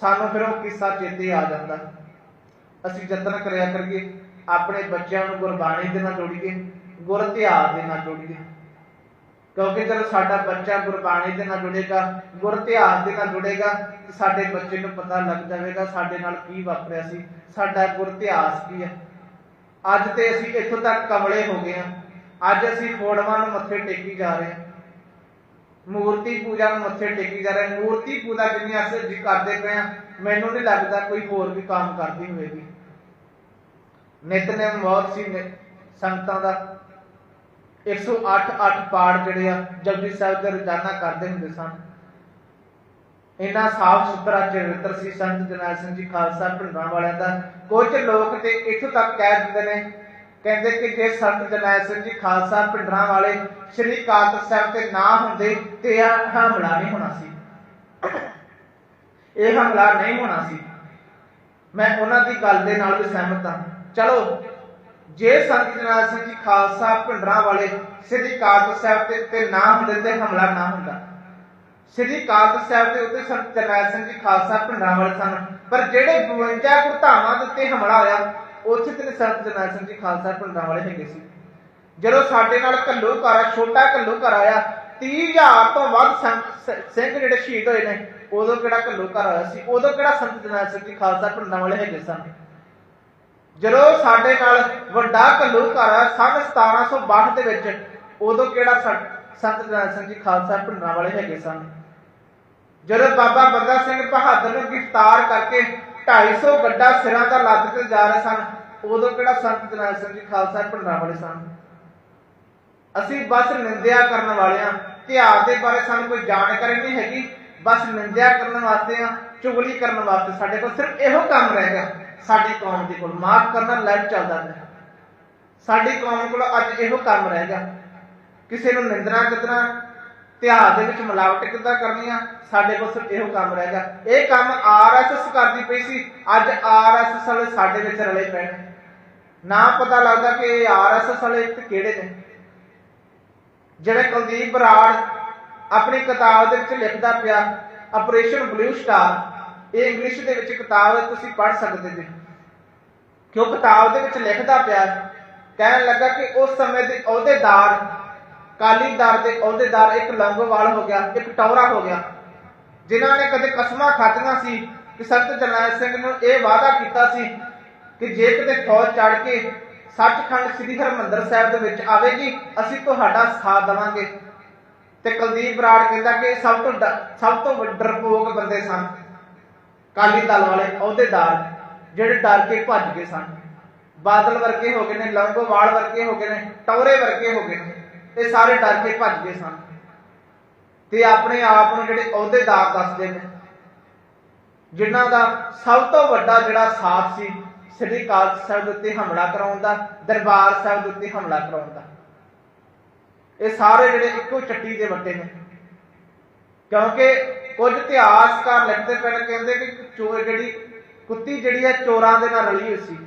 ਸਾਨੂੰ ਫਿਰ ਉਹ ਕਿੱਸਾ ਚੇਤੇ ਆ ਜਾਂਦਾ। ਅਸੀਂ ਯਤਨ ਕਰਿਆ ਕਰੀਏ। ਆਪਣੇ ਬੱਚਿਆਂ ਨੂੰ ਗੁਰਬਾਣੀ ਦੇ ਨਾਲ ਜੋੜੀਏ ਗੁਰ ਇਤਿਹਾਸ ਦੇ ਨਾਲ ਜੋੜੀਏ ਕਿਉਂਕਿ ਜਦੋਂ ਸਾਡਾ ਬੱਚਾ ਗੁਰਬਾਣੀ ਦੇ ਨਾਲ ਜੁੜੇਗਾ, ਗੁਰ ਇਤਿਹਾਸ ਦੇ ਨਾਲ ਜੁੜੇਗਾ, ਤੇ ਸਾਡੇ ਬੱਚੇ ਨੂੰ ਪਤਾ ਲੱਗ ਜਾਵੇਗਾ ਸਾਡੇ ਨਾਲ ਕੀ ਵਾਪਰਿਆ ਸੀ, ਸਾਡਾ ਗੁਰ ਇਤਿਹਾਸ ਕੀ ਹੈ ਅੱਜ ਤੇ ਅਸੀਂ ਇੱਥੋਂ ਤੱਕ ਕਮਲੇ ਹੋ ਗਏ ਹਾਂ। ਅੱਜ ਅਸੀਂ ਫੋੜਵਾਂ ਨੂੰ ਮੱਥੇ ਟੇਕੀ ਜਾ ਰਹੇ ਹਾਂ। ਮੂਰਤੀ ਪੂਜਾ ਨੂੰ ਮੱਥੇ ਟੇਕੀ ਜਾ ਰਹੇ ਮੂਰਤੀ ਪੂਜਾ ਜਿੰਨੀ ਅਸੀਂ ਕਰਦੇ ਪਏ ਹਾਂ, ਮੈਨੂੰ ਨਹੀਂ ਲੱਗਦਾ ਕੋਈ ਹੋਰ ਵੀ ਕੰਮ ਕਰਦੀ ਹੋਵੇਗੀ। ਨਿਤਨੇਮ ਬਹੁਤ ਸੀ ਨਿ- ਸੰਗਤਾਂ ਦਾ। 108 8 ਪਾਠ ਜਿਹੜੇ ਆ, ਜਪਜੀ ਸਾਹਿਬ ਦੇ ਰੋਜ਼ਾਨਾ ਕਰਦੇ ਹੁੰਦੇ ਸਨ। ਇੰਨਾ ਸਾਫ਼ ਸੁਥਰਾ, ਚਰਿੱਤਰ ਸੀ ਸੰਤ ਜਰਨੈਲ ਸਿੰਘ ਜੀ ਖਾਲਸਾ ਭਿੰਡਰਾਂ ਵਾਲਿਆਂ ਦਾ। ਕੁਝ ਲੋਕ ਤੇ ਇੱਥੋਂ ਤੱਕ ਕਹਿ ਦਿੰਦੇ ਨੇ, ਕਹਿੰਦੇ ਕਿ ਜੇ ਸੰਤ ਜਰਨੈਲ ਸਿੰਘ ਜੀ ਖਾਲਸਾ ਭਿੰਡਰਾਂ ਵਾਲੇ ਸ਼੍ਰੀ ਅਕਾਲ ਸਾਹਿਬ ਤੇ ਨਾ ਹੁੰਦੇ, ਤੇ ਆ ਹਮਲਾ ਨਹੀਂ ਹੋਣਾ ਸੀ। ਇਹ ਹਮਲਾ ਨਹੀਂ ਹੋਣਾ ਸੀ। ਮੈਂ ਉਹਨਾਂ ਦੀ ਗੱਲ ਦੇ ਨਾਲ ਵੀ ਸਹਿਮਤ ਹਾਂ। ਚਲੋ ਜੇ ਸੰਤ ਜਰਨੈਲ ਸਿੰਘ ਜੀ ਖਾਲਸਾ ਭਿੰਡਰਾਂ ਵਾਲੇ ਸ੍ਰੀ ਅਕਾਲ ਸਾਹਿਬ ਤੇ, ਤੇ ਨਾ ਹੁੰਦੇ ਤੇ ਹਮਲਾ ਨਾ ਹੁੰਦਾ। ਸ੍ਰੀ ਅਕਾਲ ਸਾਹਿਬ ਦੇ ਉੱਤੇ ਸੰਤ ਜਰਨੈਲ ਸਿੰਘ ਜੀ ਖਾਲਸਾ ਭਿੰਡਰਾਂ ਵਾਲੇ ਸਨ। ਪਰ ਜਿਹੜੇ 52 ਗੁਰਧਾਮਾਂ ਦੇ ਉੱਤੇ ਹਮਲਾ ਹੋਇਆ ਉੱਥੇ ਤੇ ਸੰਤ ਜਰਨੈਲ ਸਿੰਘ ਜੀ ਖਾਲਸਾ ਭਿੰਡਰਾਂ ਵਾਲੇ ਹੈਗੇ ਸੀ। ਜਦੋਂ ਸਾਡੇ ਨਾਲ ਕੱਲੂ ਘਰ ਛੋਟਾ ਕੱਲੂ ਘਰ ਆਇਆ 30000 ਤੋਂ ਵੱਧ ਸੰਤ ਸਿੰਘ ਜਿਹੜੇ ਸ਼ਹੀਦ ਹੋਏ ਨੇ ਉਦੋਂ ਕਿਹੜਾ ਕੱਲੂ ਘਰ ਆਇਆ ਸੀ? ਉਦੋਂ ਕਿਹੜਾ ਸੰਤ ਜਰਨੈਲ ਸਿੰਘ ਜੀ ਖਾਲਸਾ ਭਿੰਡਰਾਂ ਵਾਲੇ ਹੈਗੇ ਸਨ? ਜਦੋਂ ਸਾਡੇ ਨਾਲ ਵੱਡਾ ਕੱਲੂ ਘਰ ਆ, ਸੰਨ 1762 ਦੇ ਵਿੱਚ, ਉਦੋਂ ਕਿਹੜਾ ਸੰਤ ਜਰਨੈਲ ਸਿੰਘ ਜੀ ਖਾਲਸਾ ਪਿੰਡਾਂ ਵਾਲੇ ਹੈਗੇ ਸਨ? ਜਦੋਂ ਬਾਬਾ ਬੰਦਾ ਸਿੰਘ ਬਹਾਦਰ ਨੂੰ ਗ੍ਰਿਫਤਾਰ ਕਰਕੇ 250 ਗੱਡਾ ਸਿਰਾਂ ਦਾ ਲੱਦ ਕੇ ਜਾ ਰਹੇ ਸਨ, ਉਦੋਂ ਕਿਹੜਾ ਸੰਤ ਜਰਨੈਲ ਸਿੰਘ ਜੀ ਖਾਲਸਾ ਭਿੰਡਰਾਂ ਵਾਲੇ ਸਨ? ਅਸੀਂ ਬਸ ਨਿੰਦਿਆ ਕਰਨ ਵਾਲੇ ਆ। ਇਤਿਹਾਸ ਦੇ ਬਾਰੇ ਸਾਨੂੰ ਕੋਈ ਜਾਣਕਾਰੀ ਨਹੀਂ ਹੈਗੀ। ਬਸ ਨਿੰਦਿਆ ਕਰਨ ਵਾਸਤੇ ਆ, ਚੁਗਲੀ ਕਰਨ ਵਾਸਤੇ। ਸਾਡੇ ਕੋਲ ਸਿਰਫ ਇਹੋ ਕੰਮ ਰਹਿ ਗਿਆ। ਸਾਡੀ ਕੌਮ ਦੇ ਕੋਲ? ਮਾਫ ਕਰਨਾ ਲਾਈਵ ਚੱਲਦਾ ਹੈ ਸਾਡੀ ਕੌਮ ਕੋਲ ਅੱਜ ਇਹੋ ਕੰਮ ਰਹਿ ਗਿਆ? ਕਿਸੇ ਨੂੰ ਨਿੰਦਰਾ ਕਿਤਨਾ ਇਤਿਹਾਸ ਦੇ ਵਿੱਚ ਮਿਲਾਵਟ ਕਿੱਦਾਂ ਕਰਨੀਆਂ ਸਾਡੇ ਕੋਲ ਸਿਰਫ ਇਹੋ ਕੰਮ ਰਹਿ ਗਿਆ। ਇਹ ਕੰਮ ਆਰਐਸਐਸ ਕਰਦੀ ਪਈ ਸੀ। ਅੱਜ ਆਰਐਸਐਸ ਵਾਲੇ ਸਾਡੇ ਵਿੱਚ ਰਲੇ ਪਏ ਨੇ। ਨਾ ਪਤਾ ਲੱਗਦਾ ਕਿ ਇਹ ਆਰਐਸਐਸ ਵਾਲੇ ਕਿਹੜੇ ਨੇ। ਜਿਹੜੇ ਕੁਲਦੀਪ ਬਰਾੜ ਆਪਣੀ ਕਿਤਾਬ ਦੇ ਵਿੱਚ ਲਿਖਦਾ ਪਿਆ ਆਪਰੇਸ਼ਨ ਬਲੂ ਸਟਾਰ ਇਹ ਇੰਗਲਿਸ਼ ਦੇ ਵਿੱਚ ਕਿਤਾਬ ਤੁਸੀਂ ਪੜ੍ਹ ਸਕਦੇ ਜੀ। ਕਿ ਕਿਤਾਬ ਦੇ ਵਿੱਚ ਲਿਖਦਾ ਪਿਆ ਕਹਿਣ ਲੱਗਾ ਕਿ ਉਸ ਸਮੇਂ ਦੇ ਅਹੁਦੇਦਾਰ ਕਾਲੀਦਾਰ ਦੇ ਅਹੁਦੇਦਾਰ ਇੱਕ ਲੰਗੋਵਾਲ ਹੋ ਗਿਆ, ਇੱਕ ਟੌਰਾ ਹੋ ਗਿਆ, ਜਿਨ੍ਹਾਂ ਨੇ ਕਦੇ ਕਸਮਾਂ ਖਾਧੀਆਂ ਸੀ ਕਿ ਸੰਤ ਜਰਨੈਲ ਸਿੰਘ ਨੂੰ ਇਹ ਵਾਅਦਾ ਕੀਤਾ ਸੀ ਕਿ ਜੇ ਕਿਤੇ ਫੌਜ ਚੜ ਕੇ ਸੱਚਖੰਡ ਸ੍ਰੀ ਹਰਿਮੰਦਰ ਸਾਹਿਬ ਦੇ ਵਿੱਚ ਆਵੇਗੀ, ਅਸੀਂ ਤੁਹਾਡਾ ਸਾਥ ਦੇਵਾਂਗੇ। ਤੇ ਕੁਲਦੀਪ ਬਰਾੜ ਕਹਿੰਦਾ ਕਿ ਸਭ ਤੋਂ ਡ- ਸਭ ਤੋਂ ਵੱਡੇ ਡਰਪੋਕ ਬੰਦੇ ਸਨ। ਕਾਲੀ ਦਲ ਵਾਲੇ ਅਹੁਦੇਦਾਰ ਜਿਹੜੇ ਡਰ ਕੇ ਭੱਜ ਗਏ ਸਨ। ਬਾਦਲ ਵਰਗੇ ਹੋ ਗਏ ਨੇ, ਲੰਗੋਵਾਲ ਵਰਗੇ ਹੋ ਗਏ ਨੇ, ਟੌਰੇ ਵਰਗੇ ਹੋ ਗਏ ਨੇ, ਇਹ ਸਾਰੇ ਡਰ ਕੇ ਭੱਜ ਗਏ ਸਨ। ਤੇ ਆਪਣੇ ਆਪ ਨੂੰ ਜਿਹੜੇ ਅਹੁਦੇਦਾਰ ਦੱਸਦੇ ਨੇ, ਜਿਨ੍ਹਾਂ ਦਾ ਸਭ ਤੋਂ ਵੱਡਾ ਜਿਹੜਾ ਸਾਥ ਸੀ, ਸ੍ਰੀ ਅਕਾਲ ਸਾਹਿਬ ਦੇ ਉੱਤੇ ਹਮਲਾ ਕਰਾਉਣ ਦਾ, ਦਰਬਾਰ ਸਾਹਿਬ ਦੇ ਉੱਤੇ ਹਮਲਾ ਕਰਾਉਣ ਦਾ। ਇਹ ਸਾਰੇ ਜਿਹੜੇ ਇੱਕੋ ਚੱਟੀ ਦੇ ਵੱਟੇ ਨੇ। ਕਿਉਂਕਿ ਕੁਝ ਇਤਿਹਾਸਕਾਰ ਲਿਖਦੇ ਪਏ ਕਹਿੰਦੇ ਕਿ ਚੋਰ ਜਿਹੜੀ ਕੁੱਤੀ ਜਿਹੜੀ ਹੈ ਚੋਰਾਂ ਦੇ ਨਾਲ ਰਲੀ ਹੋਈ ਸੀ।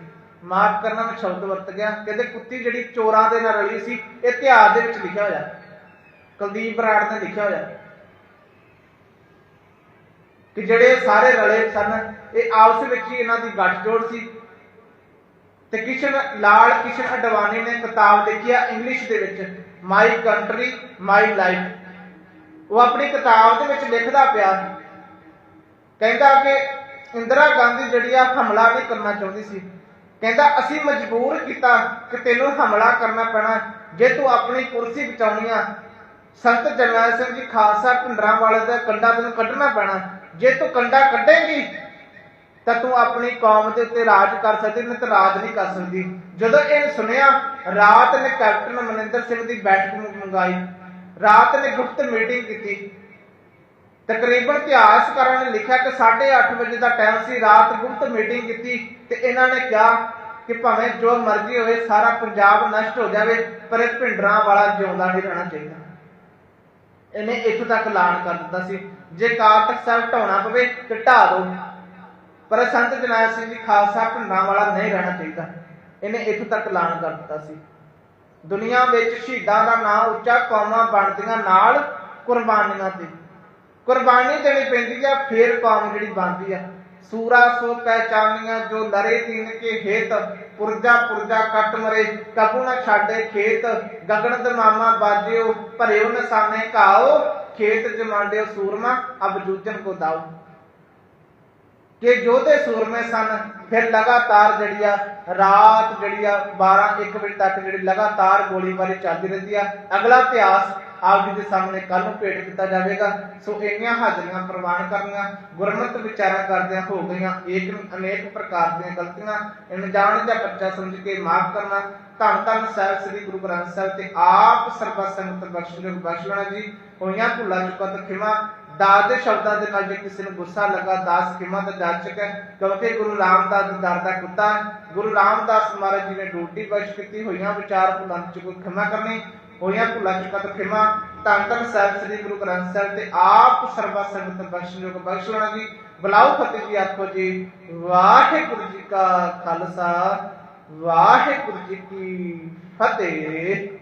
ਮਾਫ ਕਰਨਾ, ਮੈਂ ਸ਼ਬਦ ਵਰਤ ਗਿਆ। ਕਹਿੰਦੇ ਕੁੱਤੀ ਜਿਹੜੀ ਚੋਰਾਂ ਦੇ ਨਾਲ ਰਲੀ ਸੀ, ਇਹ ਇਤਿਹਾਸ ਦੇ ਵਿੱਚ ਲਿਖਿਆ ਹੋਇਆ। ਕੁਲਦੀਪ ਬਰਾੜ ਨੇ ਲਿਖਿਆ ਹੋਇਆ। ਕਿ ਜਿਹੜੇ ਸਾਰੇ ਰਲੇ ਸਨ, ਇਹ ਆਪਸ ਵਿੱਚ ਹੀ ਇਹਨਾਂ ਦੀ ਗੱਠਜੋੜ ਸੀ। ਤੇ ਕਿਸ਼ਨ, ਲਾਲ ਕਿਸ਼ਨ ਅਡਵਾਨੀ ਨੇ ਕਿਤਾਬ ਲਿਖੀ ਆ ਇੰਗਲਿਸ਼ ਦੇ ਵਿੱਚ ਮਾਈ ਕੰਟਰੀ ਮਾਈ ਲਾਈਫ ਉਹ ਆਪਣੀ ਕਿਤਾਬ ਦੇ ਵਿੱਚ ਲਿਖਦਾ ਪਿਆ ਕਹਿੰਦਾ ਕਿ ਇੰਦਰਾ ਗਾਂਧੀ ਜਿਹੜੀ ਆ ਹਮਲਾ ਨਹੀਂ ਕਰਨਾ ਚਾਹੁੰਦੀ ਸੀ। ਕਹਿੰਦਾ, ਅਸੀਂ ਮਜਬੂਰ ਕੀਤਾ ਕਿ ਤੈਨੂੰ ਹਮਲਾ ਕਰਨਾ ਪੈਣਾ। ਜੇ ਤੂੰ ਆਪਣੀ ਕੁਰਸੀ ਬਚਾਉਣੀ ਆ, ਸੰਤ ਜਰਨੈਲ ਸਿੰਘ ਜੀ ਖਾਲਸਾ ਪਿੰਡਰਾਂ ਵਾਲੇ ਦਾ ਕੰਡਾ ਤੈਨੂੰ ਕੱਢਣਾ ਪੈਣਾ। ਜੇ ਤੂੰ ਕੰਡਾ ਕੱਢੇਂਗੀ, ਤਾਂ ਤੂੰ ਆਪਣੀ ਕੌਮ ਦੇ ਉੱਤੇ ਰਾਜ ਕਰ ਸਕਦੀ, ਨਹੀਂ ਤਾਂ ਰਾਜ ਨਹੀਂ ਕਰ ਸਕਦੀ। ਜਦੋਂ ਇਹ ਸੁਣਿਆ, ਰਾਤ ਨੇ ਕੈਪਟਨ ਮਨਿੰਦਰ ਸਿੰਘ ਦੀ ਬੈਠਕ ਨੂੰ ਮੰਗਾਈ। ਰਾਤ ਨੇ ਗੁਪਤ ਮੀਟਿੰਗ ਕੀਤੀ। ਤਕਰੀਬਨ ਇਤਿਹਾਸਕਾਰਾਂ ਨੇ ਲਿਖਿਆ ਕਿ 8:30 ਵਜੇ ਦਾ ਟਾਈਮ ਸੀ, ਰਾਤ ਗੁਪਤ ਮੀਟਿੰਗ ਕੀਤੀ ਤੇ ਇਹਨਾਂ ਨੇ ਕਿਹਾ ਕਿ ਭਾਵੇਂ ਜੋ ਮਰਜ਼ੀ ਹੋਵੇ, ਸਾਰਾ ਪੰਜਾਬ ਨਸ਼ਟ ਹੋ ਜਾਵੇ, ਪਰ ਇਹ ਭਿੰਡਰਾਂ ਵਾਲਾ ਜਿਉਂਦਾ ਨਹੀਂ ਰਹਿਣਾ ਚਾਹੀਦਾ। ਇਹਨੇ ਇੱਥੋਂ ਤੱਕ ਐਲਾਨ ਕਰ ਦਿੱਤਾ ਸੀ। ਜੇ ਕਾਲ ਤਖਤ ਸਾਹਿਬ ਢਾਉਣਾ ਪਵੇ ਤੇ ਢਾ ਦੋ ਪਰ ਸੰਤ ਜਰਨੈਲ ਸਿੰਘ ਜੀ ਖਾਲਸਾ ਭਿੰਡਰਾਂ ਵਾਲਾ ਨਹੀਂ ਰਹਿਣਾ ਚਾਹੀਦਾ। ਇਹਨੇ ਇੱਥੋਂ ਤੱਕ ਐਲਾਨ ਕਰ ਦਿੱਤਾ ਸੀ। ਦੁਨੀਆ ਵਿੱਚ ਸ਼ਹੀਦਾਂ ਦਾ ਨਾਮ ਉੱਚਾ ਕੌਮਾਂ ਬਣਦੀਆਂ ਨਾਲ ਕੁਰਬਾਨੀਆਂ ਤੇ ਕੁਰਬਾਨੀ ਦੇਣੀ ਪੈਂਦੀ ਆ, ਫੇਰ ਕੌਮ ਜਿਹੜੀ ਬਣਦੀ ਆ। ਸੂਰਾ ਸੋ ਪਹਿਚਾਨੀਆਂ, ਜੋ ਲਰੇ ਦੀਨ ਕੇ ਹੇਤ, ਪੁਰਜਾ ਪੁਰਜਾ ਕੱਟ ਮਰੇ, ਕਬੂ ਨਾ ਛਾੜੇ ਖੇਤ, ਗਗਨ ਦਮਾਮਾ ਬਾਜਿਓ, ਭਰਿਓ ਨਸਾਨੇ ਘਾਓ, ਖੇਤ ਜਮਾਂਡਿਓ ਸੂਰਮਾ, ਅਬ ਜੂਜਨ ਕੋ ਦਾਓ। ਕਿ ਜੋਧੇ ਸੂਰਮੇ ਸਨ, ਫਿਰ ਲਗਾਤਾਰ ਜਿਹੜੀ ਆ ਰਾਤ ਜਿਹੜੀ ਆ 12 1 ਵਜੇ ਤੱਕ ਜਿਹੜੀ ਲਗਾਤਾਰ ਗੋਲੀਬਾਰੀ ਚੱਲਦੀ ਰਹਿੰਦੀ ਆ। ਅਗਲਾ ਇਤਿਹਾਸ ਆਪ ਜੀ ਦੇ ਸਾਹਮਣੇ ਕੱਲ ਨੂੰ ਭੇਟ ਕੀਤਾ ਜਾਵੇਗਾ। ਸੋ ਇੰਨੀਆਂ ਹਾਜ਼ਰੀਆਂ ਪ੍ਰਵਾਨ ਕਰਨੀਆਂ, ਗੁਰਮਤਿ ਵਿਚਾਰਾਂ ਕਰਦਿਆਂ ਹੋ ਗਈਆਂ ਇੱਕ ਅਨੇਕ ਪ੍ਰਕਾਰ ਦੀਆਂ ਗਲਤੀਆਂ ਅਣਜਾਣ ਜਾਂ ਬੱਚਾ ਸਮਝ ਕੇ ਮਾਫ ਕਰਨਾ। ਧੰਨ ਧੰਨ ਸਾਹਿਬ ਸ੍ਰੀ ਗੁਰੂ ਗ੍ਰੰਥ ਸਾਹਿਬ ਤੇ ਆਪ ਸਰਬੱਤ ਸੰਗਤ ਬਖਸ਼ਣਾ ਜੀ। ਹੋਈਆਂ ਭੁੱਲਾਂ ਚੁੱਕਾ ਤੇ ਖਿਮਾ। ਦਾਸ ਦੇ ਸ਼ਬਦਾਂ ਦੇ ਨਾਲ ਜੇ ਕਿਸੇ ਨੂੰ ਗੁੱਸਾ ਲੱਗਾ, ਦਾਸ ਖਿਮਾ ਦਾ ਜਾਚਕ ਹੈ, ਕਿਉਂਕਿ ਗੁਰੂ ਰਾਮਦਾਸ ਦਾ ਦਰ ਦਾ ਕੁੱਤਾ ਗੁਰੂ ਰਾਮਦਾਸ ਮਹਾਰਾਜ ਜੀ ਨੇ ਡੂਟੀ ਬਖਸ਼ ਕੀਤੀ, ਹੋਈਆਂ ਵਿਚਾਰ ਭੁੱਲਾਂ ਚ ਕੋਈ ਖਿਮਾ ਕਰਨੀ, ਹੋਈਆਂ ਭੁੱਲਾਂ ਚੁੱਕਾ ਤੇ ਖਿਮਾ? ਧੰਨ ਧੰਨ ਸਾਹਿਬ ਸ੍ਰੀ ਗੁਰੂ ਗ੍ਰੰਥ ਸਾਹਿਬ ਤੇ ਆਪ ਸਰਬੱਤ ਸੰਗਤ ਬਖਸ਼ ਬਖਸ਼ਣਾ ਜੀ। ਬਲਾਉ ਫਤਿਹ ਜੀ ਆਖੋ ਜੀ। ਵਾਹਿਗੁਰੂ ਜੀ ਕਾ ਖਾਲਸਾ, ਵਾਹਿਗੁਰੂ ਜੀ ਕੀ ਫਤਿਹ।